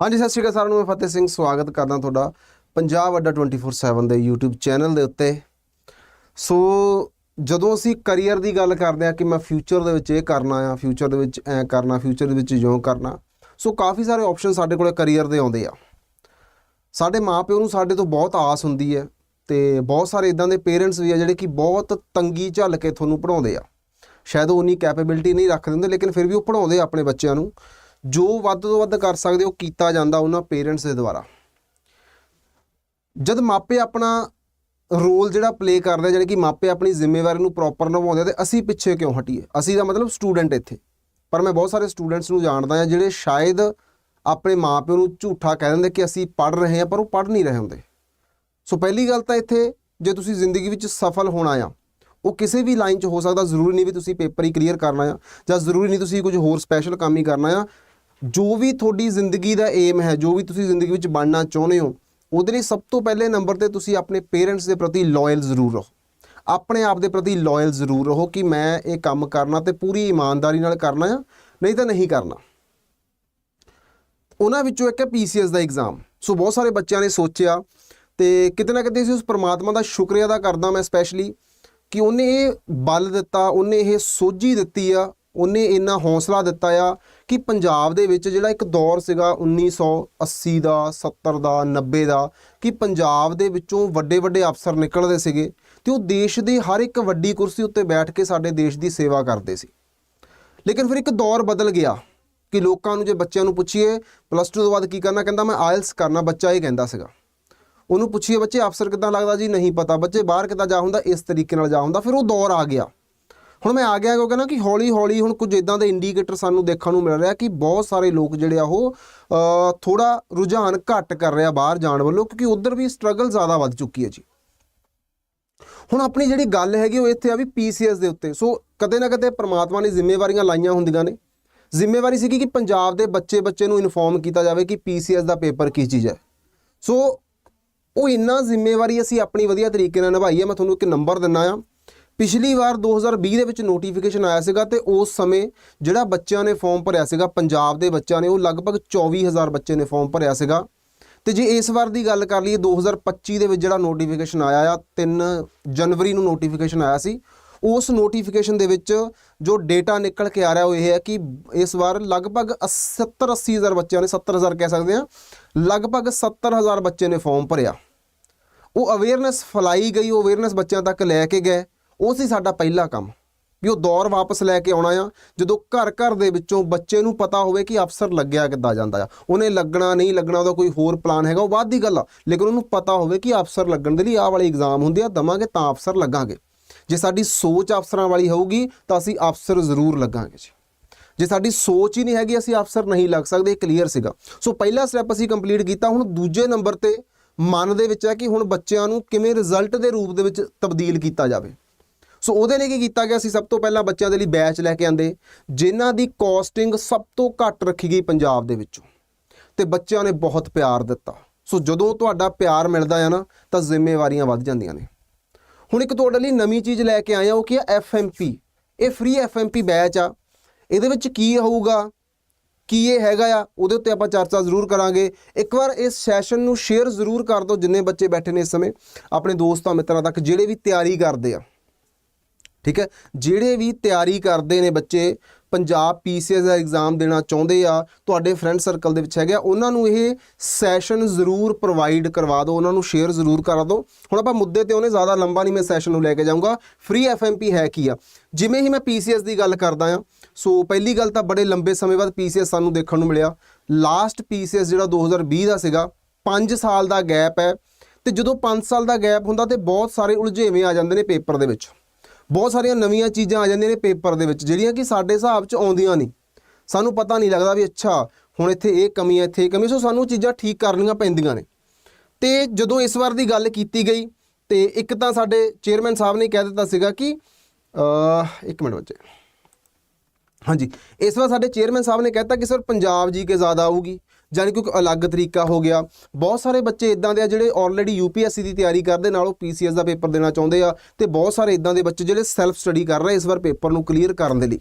ਹਾਂਜੀ, ਸਤਿ ਸ਼੍ਰੀ ਅਕਾਲ ਸਾਰਿਆਂ ਨੂੰ, ਮੈਂ ਫਤਿਹ ਸਿੰਘ, ਸਵਾਗਤ ਕਰਦਾ ਤੁਹਾਡਾ ਪੰਜਾਬ ਅੱਡਾ 24/7 ਦੇ YouTube ਚੈਨਲ ਦੇ ਉੱਤੇ। ਸੋ, ਜਦੋਂ ਅਸੀਂ ਕੈਰੀਅਰ ਦੀ ਗੱਲ ਕਰਦੇ ਆ ਕਿ ਮੈਂ ਫਿਊਚਰ ਦੇ ਵਿੱਚ ਇਹ ਕਰਨਾ ਆ ਫਿਊਚਰ ਦੇ ਵਿੱਚ ਐ ਕਰਨਾ ਫਿਊਚਰ ਦੇ ਵਿੱਚ ਜਿਉਂ ਕਰਨਾ, ਸੋ ਕਾਫੀ ਸਾਰੇ ਆਪਸ਼ਨ ਸਾਡੇ ਕੋਲੇ ਕੈਰੀਅਰ ਦੇ ਆਉਂਦੇ ਆ। ਸਾਡੇ ਮਾਪਿਓ ਨੂੰ ਸਾਡੇ ਤੋਂ ਬਹੁਤ ਆਸ ਹੁੰਦੀ ਹੈ ਤੇ ਬਹੁਤ ਸਾਰੇ ਇਦਾਂ ਦੇ ਪੇਰੈਂਟਸ ਵੀ ਆ ਜਿਹੜੇ ਕਿ ਬਹੁਤ ਤੰਗੀ ਝੱਲ ਕੇ ਤੁਹਾਨੂੰ ਪੜਾਉਂਦੇ ਆ। ਸ਼ਾਇਦ ਉਹ ਉਨੀ ਕੈਪੇਬਿਲਿਟੀ ਨਹੀਂ ਰੱਖਦੇ ਹੁੰਦੇ, ਲੇਕਿਨ ਫਿਰ ਵੀ ਉਹ ਪੜਾਉਂਦੇ ਆ ਆਪਣੇ ਬੱਚਿਆਂ ਨੂੰ। ਜੋ ਵੱਧ ਤੋਂ ਵੱਧ ਕਰ ਸਕਦੇ ਉਹ ਕੀਤਾ ਜਾਂਦਾ ਉਹਨਾਂ ਪੇਰੈਂਟਸ ਦੇ ਦੁਆਰਾ। ਜਦ ਮਾਪੇ ਆਪਣਾ ਰੋਲ ਜਿਹੜਾ ਪਲੇ ਕਰਦੇ ਆ ਜਿਹੜੇ ਕਿ ਮਾਪੇ ਆਪਣੀ ਜ਼ਿੰਮੇਵਾਰੀ ਨੂੰ ਪ੍ਰੋਪਰ ਨਿਭਾਉਂਦੇ ਆ ਤੇ ਅਸੀਂ ਪਿੱਛੇ ਕਿਉਂ ਹਟੀਏ? ਅਸੀਂ ਦਾ ਮਤਲਬ ਸਟੂਡੈਂਟ ਇੱਥੇ। ਪਰ ਮੈਂ ਬਹੁਤ ਸਾਰੇ ਸਟੂਡੈਂਟਸ ਨੂੰ ਜਾਣਦਾ ਆ ਜਿਹੜੇ ਸ਼ਾਇਦ ਆਪਣੇ ਮਾਪਿਆਂ ਨੂੰ ਝੂਠਾ ਕਹਿ ਦਿੰਦੇ ਕਿ ਅਸੀਂ ਪੜ ਰਹੇ ਹਾਂ, ਪਰ ਉਹ ਪੜ ਨਹੀਂ ਰਹੇ ਹੁੰਦੇ। ਸੋ ਪਹਿਲੀ ਗੱਲ ਤਾਂ ਇੱਥੇ ਜੇ ਤੁਸੀਂ ਜ਼ਿੰਦਗੀ ਵਿੱਚ ਸਫਲ ਹੋਣਾ ਆ, ਉਹ ਕਿਸੇ ਵੀ ਲਾਈਨ 'ਚ ਹੋ ਸਕਦਾ, ਜ਼ਰੂਰੀ ਨਹੀਂ ਵੀ ਤੁਸੀਂ ਪੇਪਰ ਹੀ ਕਲੀਅਰ ਕਰਨਾ ਆ, ਜਾਂ ਜ਼ਰੂਰੀ ਨਹੀਂ ਤੁਸੀਂ ਕੁਝ ਹੋਰ ਸਪੈਸ਼ਲ ਕੰਮ ਹੀ ਕਰਨਾ ਆ। ਜੋ ਵੀ ਤੁਹਾਡੀ ਜ਼ਿੰਦਗੀ ਦਾ ਏਮ ਹੈ, ਜੋ ਵੀ ਤੁਸੀਂ ਜ਼ਿੰਦਗੀ ਵਿੱਚ ਬਣਨਾ ਚਾਹੁੰਦੇ ਹੋ, ਉਹਦੇ ਲਈ ਸਭ ਤੋਂ ਪਹਿਲੇ ਨੰਬਰ ਤੇ ਤੁਸੀਂ ਆਪਣੇ ਪੇਰੈਂਟਸ ਦੇ ਪ੍ਰਤੀ ਲਾਇਲ ਜ਼ਰੂਰ ਰਹੋ। ਆਪਣੇ ਆਪ ਦੇ ਪ੍ਰਤੀ ਲਾਇਲ ਜ਼ਰੂਰ ਰਹੋ ਕਿ ਮੈਂ ਇਹ ਕੰਮ ਕਰਨਾ ਤੇ ਪੂਰੀ ਇਮਾਨਦਾਰੀ ਨਾਲ ਕਰਨਾ ਆ, ਨਹੀਂ ਤਾਂ ਨਹੀਂ ਕਰਨਾ। ਉਹਨਾਂ ਵਿੱਚੋਂ ਇੱਕ ਹੈ ਪੀਸੀਐਸ ਦਾ ਐਗਜ਼ਾਮ ਸੋ ਬਹੁਤ ਸਾਰੇ ਬੱਚਿਆਂ ਨੇ ਸੋਚਿਆ ਤੇ ਕਿਤੇ ਨਾ ਕਿਤੇ ਅਸੀਂ ਉਸ ਪ੍ਰਮਾਤਮਾ ਦਾ ਸ਼ੁਕਰੀਆ ਅਦਾ ਕਰਦਾ ਮੈਂ ਸਪੈਸ਼ਲੀ ਕਿ ਉਹਨੇ ਇਹ ਬਲ ਦਿੱਤਾ, ਉਹਨੇ ਇਹ ਸੋਝੀ ਦਿੱਤੀ ਆ, ਉਹਨੇ ਇੰਨਾ ਹੌਸਲਾ ਦਿੱਤਾ ਆ ਕਿ ਪੰਜਾਬ ਦੇ ਵਿੱਚ ਜਿਹੜਾ ਇੱਕ ਦੌਰ ਸੀਗਾ 1980 ਦਾ 70 ਦਾ 90 ਦਾ, ਕਿ ਪੰਜਾਬ ਦੇ ਵਿੱਚੋਂ ਵੱਡੇ ਵੱਡੇ ਅਫਸਰ ਨਿਕਲਦੇ ਸੀਗੇ ਤੇ ਉਹ ਦੇਸ਼ ਦੀ ਹਰ ਇੱਕ ਵੱਡੀ ਕੁਰਸੀ ਉੱਤੇ ਬੈਠ ਕੇ ਸਾਡੇ ਦੇਸ਼ ਦੀ ਸੇਵਾ ਕਰਦੇ ਸੀ। ਲੇਕਿਨ ਫਿਰ ਇੱਕ ਦੌਰ ਬਦਲ ਗਿਆ ਕਿ ਲੋਕਾਂ ਨੂੰ ਜੇ ਬੱਚਿਆਂ ਨੂੰ ਪੁੱਛੀਏ ਪਲੱਸ 2 ਤੋਂ ਬਾਅਦ ਕੀ ਕਰਨਾ ਕਹਿੰਦਾ, ਮੈਂ ਆਇਲਸ ਕਰਨਾ ਬੱਚਾ ਇਹ ਕਹਿੰਦਾ ਸੀਗਾ। ਉਹਨੂੰ ਪੁੱਛੀਏ, ਬੱਚੇ, ਅਫਸਰ ਕਿੱਦਾਂ ਲੱਗਦਾ? ਜੀ, ਨਹੀਂ ਪਤਾ। ਬੱਚੇ ਬਾਹਰ ਕਿੱਦਾਂ ਜਾ ਹੁੰਦਾ? ਇਸ ਤਰੀਕੇ ਨਾਲ ਜਾ ਹੁੰਦਾ। ਫਿਰ ਉਹ ਦੌਰ ਆ ਗਿਆ। ਹੁਣ ਮੈਂ ਆ ਗਿਆ ਕਿਉਂਕਿ ਨਾ ਕਿ ਹੌਲੀ ਹੌਲੀ ਹੁਣ ਕੁਝ ਇਦਾਂ ਦੇ ਇੰਡੀਕੇਟਰ ਸਾਨੂੰ ਦੇਖਣ ਨੂੰ ਮਿਲ ਰਿਹਾ ਕਿ ਬਹੁਤ ਸਾਰੇ ਲੋਕ ਜਿਹੜੇ ਆ ਉਹ ਥੋੜਾ ਰੁਝਾਨ ਘੱਟ ਕਰ ਰਿਹਾ ਬਾਹਰ ਜਾਣ ਵੱਲੋਂ ਕਿਉਂਕਿ ਉਧਰ ਵੀ ਸਟਰਗਲ ਜ਼ਿਆਦਾ ਵੱਧ ਚੁੱਕੀ ਹੈ ਜੀ। ਹੁਣ ਆਪਣੀ ਜਿਹੜੀ ਗੱਲ ਹੈਗੀ ਉਹ ਇੱਥੇ ਆ ਵੀ ਪੀਸੀਐਸ ਦੇ ਉੱਤੇ। ਸੋ ਕਦੇ ਨਾ ਕਦੇ ਪ੍ਰਮਾਤਮਾ ਨੇ ਜ਼ਿੰਮੇਵਾਰੀਆਂ ਲਾਈਆਂ ਹੁੰਦੀਆਂ ਨੇ। ਜ਼ਿੰਮੇਵਾਰੀ ਸੀਗੀ ਕਿ ਪੰਜਾਬ ਦੇ ਬੱਚੇ ਬੱਚੇ ਨੂੰ ਇਨਫੋਰਮ ਕੀਤਾ ਜਾਵੇ ਕਿ ਪੀਸੀਐਸ ਦਾ ਪੇਪਰ ਕੀ ਚੀਜ਼ ਹੈ। ਸੋ ਉਹ ਇੰਨਾ ਜ਼ਿੰਮੇਵਾਰੀ ਅਸੀਂ ਆਪਣੀ ਵਧੀਆ ਤਰੀਕੇ ਨਾਲ ਨਿਭਾਈ ਹੈ। ਮੈਂ ਤੁਹਾਨੂੰ ਇੱਕ ਨੰਬਰ ਦਿੰਨਾ ਆ। ਪਿਛਲੀ ਵਾਰ 2020 ਦੇ ਵਿੱਚ ਨੋਟੀਫਿਕੇਸ਼ਨ ਆਇਆ ਸੀਗਾ ਤੇ ਉਸ ਸਮੇਂ ਜਿਹੜਾ ਬੱਚਿਆਂ ਨੇ ਫਾਰਮ ਭਰਿਆ ਸੀਗਾ, ਪੰਜਾਬ ਦੇ ਬੱਚਿਆਂ ਨੇ, ਉਹ ਲਗਭਗ 24000 ਬੱਚੇ ਨੇ ਫਾਰਮ ਭਰਿਆ ਸੀਗਾ। ਤੇ ਜੇ ਇਸ ਵਾਰ ਦੀ ਗੱਲ ਕਰ ਲਈਏ 2025 ਦੇ ਵਿੱਚ ਜਿਹੜਾ ਨੋਟੀਫਿਕੇਸ਼ਨ ਆਇਆ ਆ 3 ਜਨਵਰੀ ਨੂੰ ਨੋਟੀਫਿਕੇਸ਼ਨ ਆਇਆ ਸੀ। ਉਸ ਨੋਟੀਫਿਕੇਸ਼ਨ ਦੇ ਵਿੱਚ ਜੋ ਡੇਟਾ ਨਿਕਲ ਕੇ ਆ ਰਿਹਾ, ਉਹ ਇਹ ਹੈ ਕਿ ਇਸ ਵਾਰ ਲਗਭਗ 70 80000 ਬੱਚਿਆਂ ਨੇ 70000 ਕਹਿ ਸਕਦੇ ਆ ਲਗਭਗ 70000 ਬੱਚੇ ਨੇ ਫਾਰਮ ਭਰਿਆ। ਉਹ ਅਵੇਅਰਨੈਸ ਫਲਾਈ ਗਈ, ਉਹ ਅਵੇਅਰਨੈਸ ਬੱਚਿਆਂ ਤੱਕ ਲੈ ਕੇ ਗਏ। ਉਹ ਸੀ ਸਾਡਾ ਪਹਿਲਾ ਕੰਮ, ਵੀ ਉਹ ਦੌਰ ਵਾਪਸ ਲੈ ਕੇ ਆਉਣਾ ਆ, ਜਦੋਂ ਘਰ ਘਰ ਦੇ ਵਿੱਚੋਂ ਬੱਚੇ ਨੂੰ ਪਤਾ ਹੋਵੇ ਕਿ ਅਫਸਰ ਲੱਗਿਆ ਕਿੱਦਾਂ ਜਾਂਦਾ ਆ। ਉਹਨੇ ਲੱਗਣਾ ਨਹੀਂ ਲੱਗਣਾ, ਉਹਦਾ ਕੋਈ ਹੋਰ ਪਲਾਨ ਹੈਗਾ, ਉਹ ਬਾਅਦ ਦੀ ਗੱਲ ਆ। ਲੇਕਿਨ ਉਹਨੂੰ ਪਤਾ ਹੋਵੇ ਕਿ ਅਫਸਰ ਲੱਗਣ ਦੇ ਲਈ ਆਹ ਵਾਲੇ ਐਗਜ਼ਾਮ ਹੁੰਦੇ ਆ, ਦਵਾਂਗੇ ਤਾਂ ਅਫਸਰ ਲੱਗਾਂਗੇ। ਜੇ ਸਾਡੀ ਸੋਚ ਅਫਸਰਾਂ ਵਾਲੀ ਹੋਊਗੀ, ਤਾਂ ਅਸੀਂ ਅਫਸਰ ਜ਼ਰੂਰ ਲੱਗਾਂਗੇ ਜੀ। ਜੇ ਸਾਡੀ ਸੋਚ ਹੀ ਨਹੀਂ ਹੈਗੀ, ਅਸੀਂ ਅਫਸਰ ਨਹੀਂ ਲੱਗ ਸਕਦੇ, ਇਹ ਕਲੀਅਰ ਸੀਗਾ। ਸੋ ਪਹਿਲਾ ਸਟੈਪ ਅਸੀਂ ਕੰਪਲੀਟ ਕੀਤਾ, ਹੁਣ ਦੂਜੇ ਨੰਬਰ ਤੇ ਮਨ ਦੇ ਵਿੱਚ ਹੈ ਕਿ ਹੁਣ ਬੱਚਿਆਂ ਨੂੰ ਕਿਵੇਂ ਰਿਜ਼ਲਟ ਦੇ ਰੂਪ ਦੇ ਵਿੱਚ ਤਬਦੀਲ ਕੀਤਾ ਜਾਵੇ। ਸੋ ਉਹਦੇ ਲਈ ਕੀ ਕੀਤਾ ਗਿਆ ਸੀ? ਸਭ ਤੋਂ ਪਹਿਲਾਂ ਬੱਚਿਆਂ ਦੇ ਲਈ ਬੈਚ ਲੈ ਕੇ ਆਂਦੇ। ਜਿਨ੍ਹਾਂ ਦੀ ਕਾਸਟਿੰਗ ਸਭ ਤੋਂ ਘੱਟ ਰੱਖੀ ਗਈ ਪੰਜਾਬ ਦੇ ਵਿੱਚੋਂ। ਤੇ ਬੱਚਿਆਂ ਨੇ ਬਹੁਤ ਪਿਆਰ ਦਿੱਤਾ। ਸੋ ਜਦੋਂ ਤੁਹਾਡਾ ਪਿਆਰ ਮਿਲਦਾ ਆ ਨਾ, ਤਾਂ ਜ਼ਿੰਮੇਵਾਰੀਆਂ ਵੱਧ ਜਾਂਦੀਆਂ ਨੇ। ਹੁਣ ਇੱਕ ਤੁਹਾਡੇ ਲਈ ਨਵੀਂ ਚੀਜ਼ ਲੈ ਕੇ ਆਇਆ ਉਹ ਕੀ ਹੈ FMP ਇਹ ਫ੍ਰੀ FMP ਬੈਚ ਆ। ਇਹਦੇ ਵਿੱਚ ਕੀ ਹੋਊਗਾ? ਕੀ ਇਹ ਹੈਗਾ ਆ? ਉਹਦੇ ਉੱਤੇ ਆਪਾਂ ਚਰਚਾ ਜ਼ਰੂਰ ਕਰਾਂਗੇ। ਇੱਕ ਵਾਰ ਇਸ ਸੈਸ਼ਨ ਨੂੰ ਸ਼ੇਅਰ ਜ਼ਰੂਰ ਕਰ ਦਿਓ, ਜਿੰਨੇ ਬੱਚੇ ਬੈਠੇ ਨੇ ਇਸ ਸਮੇਂ। ਆਪਣੇ ਦੋਸਤਾਂ ਮਿੱਤਰਾਂ ਤੱਕ, ਜਿਹੜੇ ਵੀ ਤਿਆਰੀ ਕਰਦੇ ਆ। ਠੀਕ ਹੈ? ਜਿਹੜੇ ਵੀ ਤਿਆਰੀ ਕਰਦੇ ਨੇ ਬੱਚੇ, ਪੰਜਾਬ ਪੀਸੀਐਸ ਦਾ ਐਗਜ਼ਾਮ ਦੇਣਾ ਚਾਹੁੰਦੇ ਆ, ਤੁਹਾਡੇ ਫਰੈਂਡ ਸਰਕਲ ਦੇ ਵਿੱਚ ਹੈਗੇ ਆ, ਉਹਨਾਂ ਨੂੰ ਇਹ ਸੈਸ਼ਨ ਜ਼ਰੂਰ ਪ੍ਰੋਵਾਈਡ ਕਰਵਾ ਦਿਓ, ਉਹਨਾਂ ਨੂੰ ਸ਼ੇਅਰ ਜ਼ਰੂਰ ਕਰਾ ਦਿਓ। ਹੁਣ ਆਪਾਂ ਮੁੱਦੇ ਤੇ ਉਹਨੇ ਜ਼ਿਆਦਾ ਲੰਬਾ ਨਹੀਂ ਮੈਂ ਸੈਸ਼ਨ ਨੂੰ ਲੈ ਕੇ ਜਾਊਂਗਾ। ਫ੍ਰੀ ਐਫਐਮਪੀ ਹੈ ਕੀ ਆ? ਜਿਵੇਂ ਹੀ ਮੈਂ ਪੀਸੀਐਸ ਦੀ ਗੱਲ ਕਰਦਾ ਆ, ਸੋ ਪਹਿਲੀ ਗੱਲ ਤਾਂ ਬੜੇ ਲੰਬੇ ਸਮੇਂ ਬਾਅਦ ਪੀਸੀਐਸ ਸਾਨੂੰ ਦੇਖਣ ਨੂੰ ਮਿਲਿਆ। ਲਾਸਟ ਪੀਸੀਐਸ ਜਿਹੜਾ 2020 ਦਾ ਸੀਗਾ 5 ਸਾਲ ਦਾ ਗੈਪ ਹੈ ਤੇ ਜਦੋਂ 5 ਸਾਲ ਦਾ ਗੈਪ ਹੁੰਦਾ ਤੇ ਬਹੁਤ ਸਾਰੇ ਉਲਝੇਵੇਂ ਆ ਜਾਂਦੇ ਨੇ ਪੇਪਰ ਦੇ ਵਿੱਚ। ਬਹੁਤ ਸਾਰੀਆਂ ਨਵੀਆਂ ਚੀਜ਼ਾਂ ਆ ਜਾਂਦੀਆਂ ਨੇ ਪੇਪਰ ਦੇ ਵਿੱਚ, ਜਿਹੜੀਆਂ ਕਿ ਸਾਡੇ ਹਿਸਾਬ 'ਚ ਆਉਂਦੀਆਂ ਨਹੀਂ। ਸਾਨੂੰ ਪਤਾ ਨਹੀਂ ਲੱਗਦਾ ਵੀ ਅੱਛਾ, ਹੁਣ ਇੱਥੇ ਇਹ ਕਮੀ ਹੈ ਇੱਥੇ ਇਹ ਕਮੀ ਸੋ ਸਾਨੂੰ ਚੀਜ਼ਾਂ ਠੀਕ ਕਰਨੀਆਂ ਪੈਂਦੀਆਂ ਨੇ। ਤੇ ਜਦੋਂ ਇਸ ਵਾਰ ਦੀ ਗੱਲ ਕੀਤੀ ਗਈ, ਤੇ ਇੱਕ ਤਾਂ ਸਾਡੇ ਚੇਅਰਮੈਨ ਸਾਹਿਬ ਨੇ ਕਹਿ ਦਿੱਤਾ ਸੀਗਾ ਕਿ ਇੱਕ ਮਿੰਟ ਬੱਚੇ। ਹਾਂਜੀ, ਇਸ ਵਾਰ ਸਾਡੇ ਚੇਅਰਮੈਨ ਸਾਹਿਬ ਨੇ ਕਹਿਤਾ ਕਿ ਸਰ ਪੰਜਾਬ ਜੀ ਕੇ ਜ਼ਿਆਦਾ ਆਊਗੀ। ਜਾਨੀ ਕਿ ਕੋਈ ਅਲੱਗ ਤਰੀਕਾ ਹੋ ਗਿਆ ਬਹੁਤ ਸਾਰੇ ਬੱਚੇ ਇਦਾਂ ਦੇ ਆ ਜਿਹੜੇ ਆਲਰੇਡੀ ਯੂਪੀਐਸਸੀ ਦੀ ਤਿਆਰੀ ਕਰਦੇ ਨਾਲ ਉਹ ਪੀਸੀਐਸ ਦਾ ਪੇਪਰ ਦੇਣਾ ਚਾਹੁੰਦੇ ਆ ਤੇ ਬਹੁਤ ਸਾਰੇ ਇਦਾਂ ਦੇ ਬੱਚੇ ਜਿਹੜੇ ਸੈਲਫ ਸਟੱਡੀ ਕਰ ਰਹੇ ਇਸ ਵਾਰ ਪੇਪਰ ਨੂੰ ਕਲੀਅਰ ਕਰਨ ਦੇ ਲਈ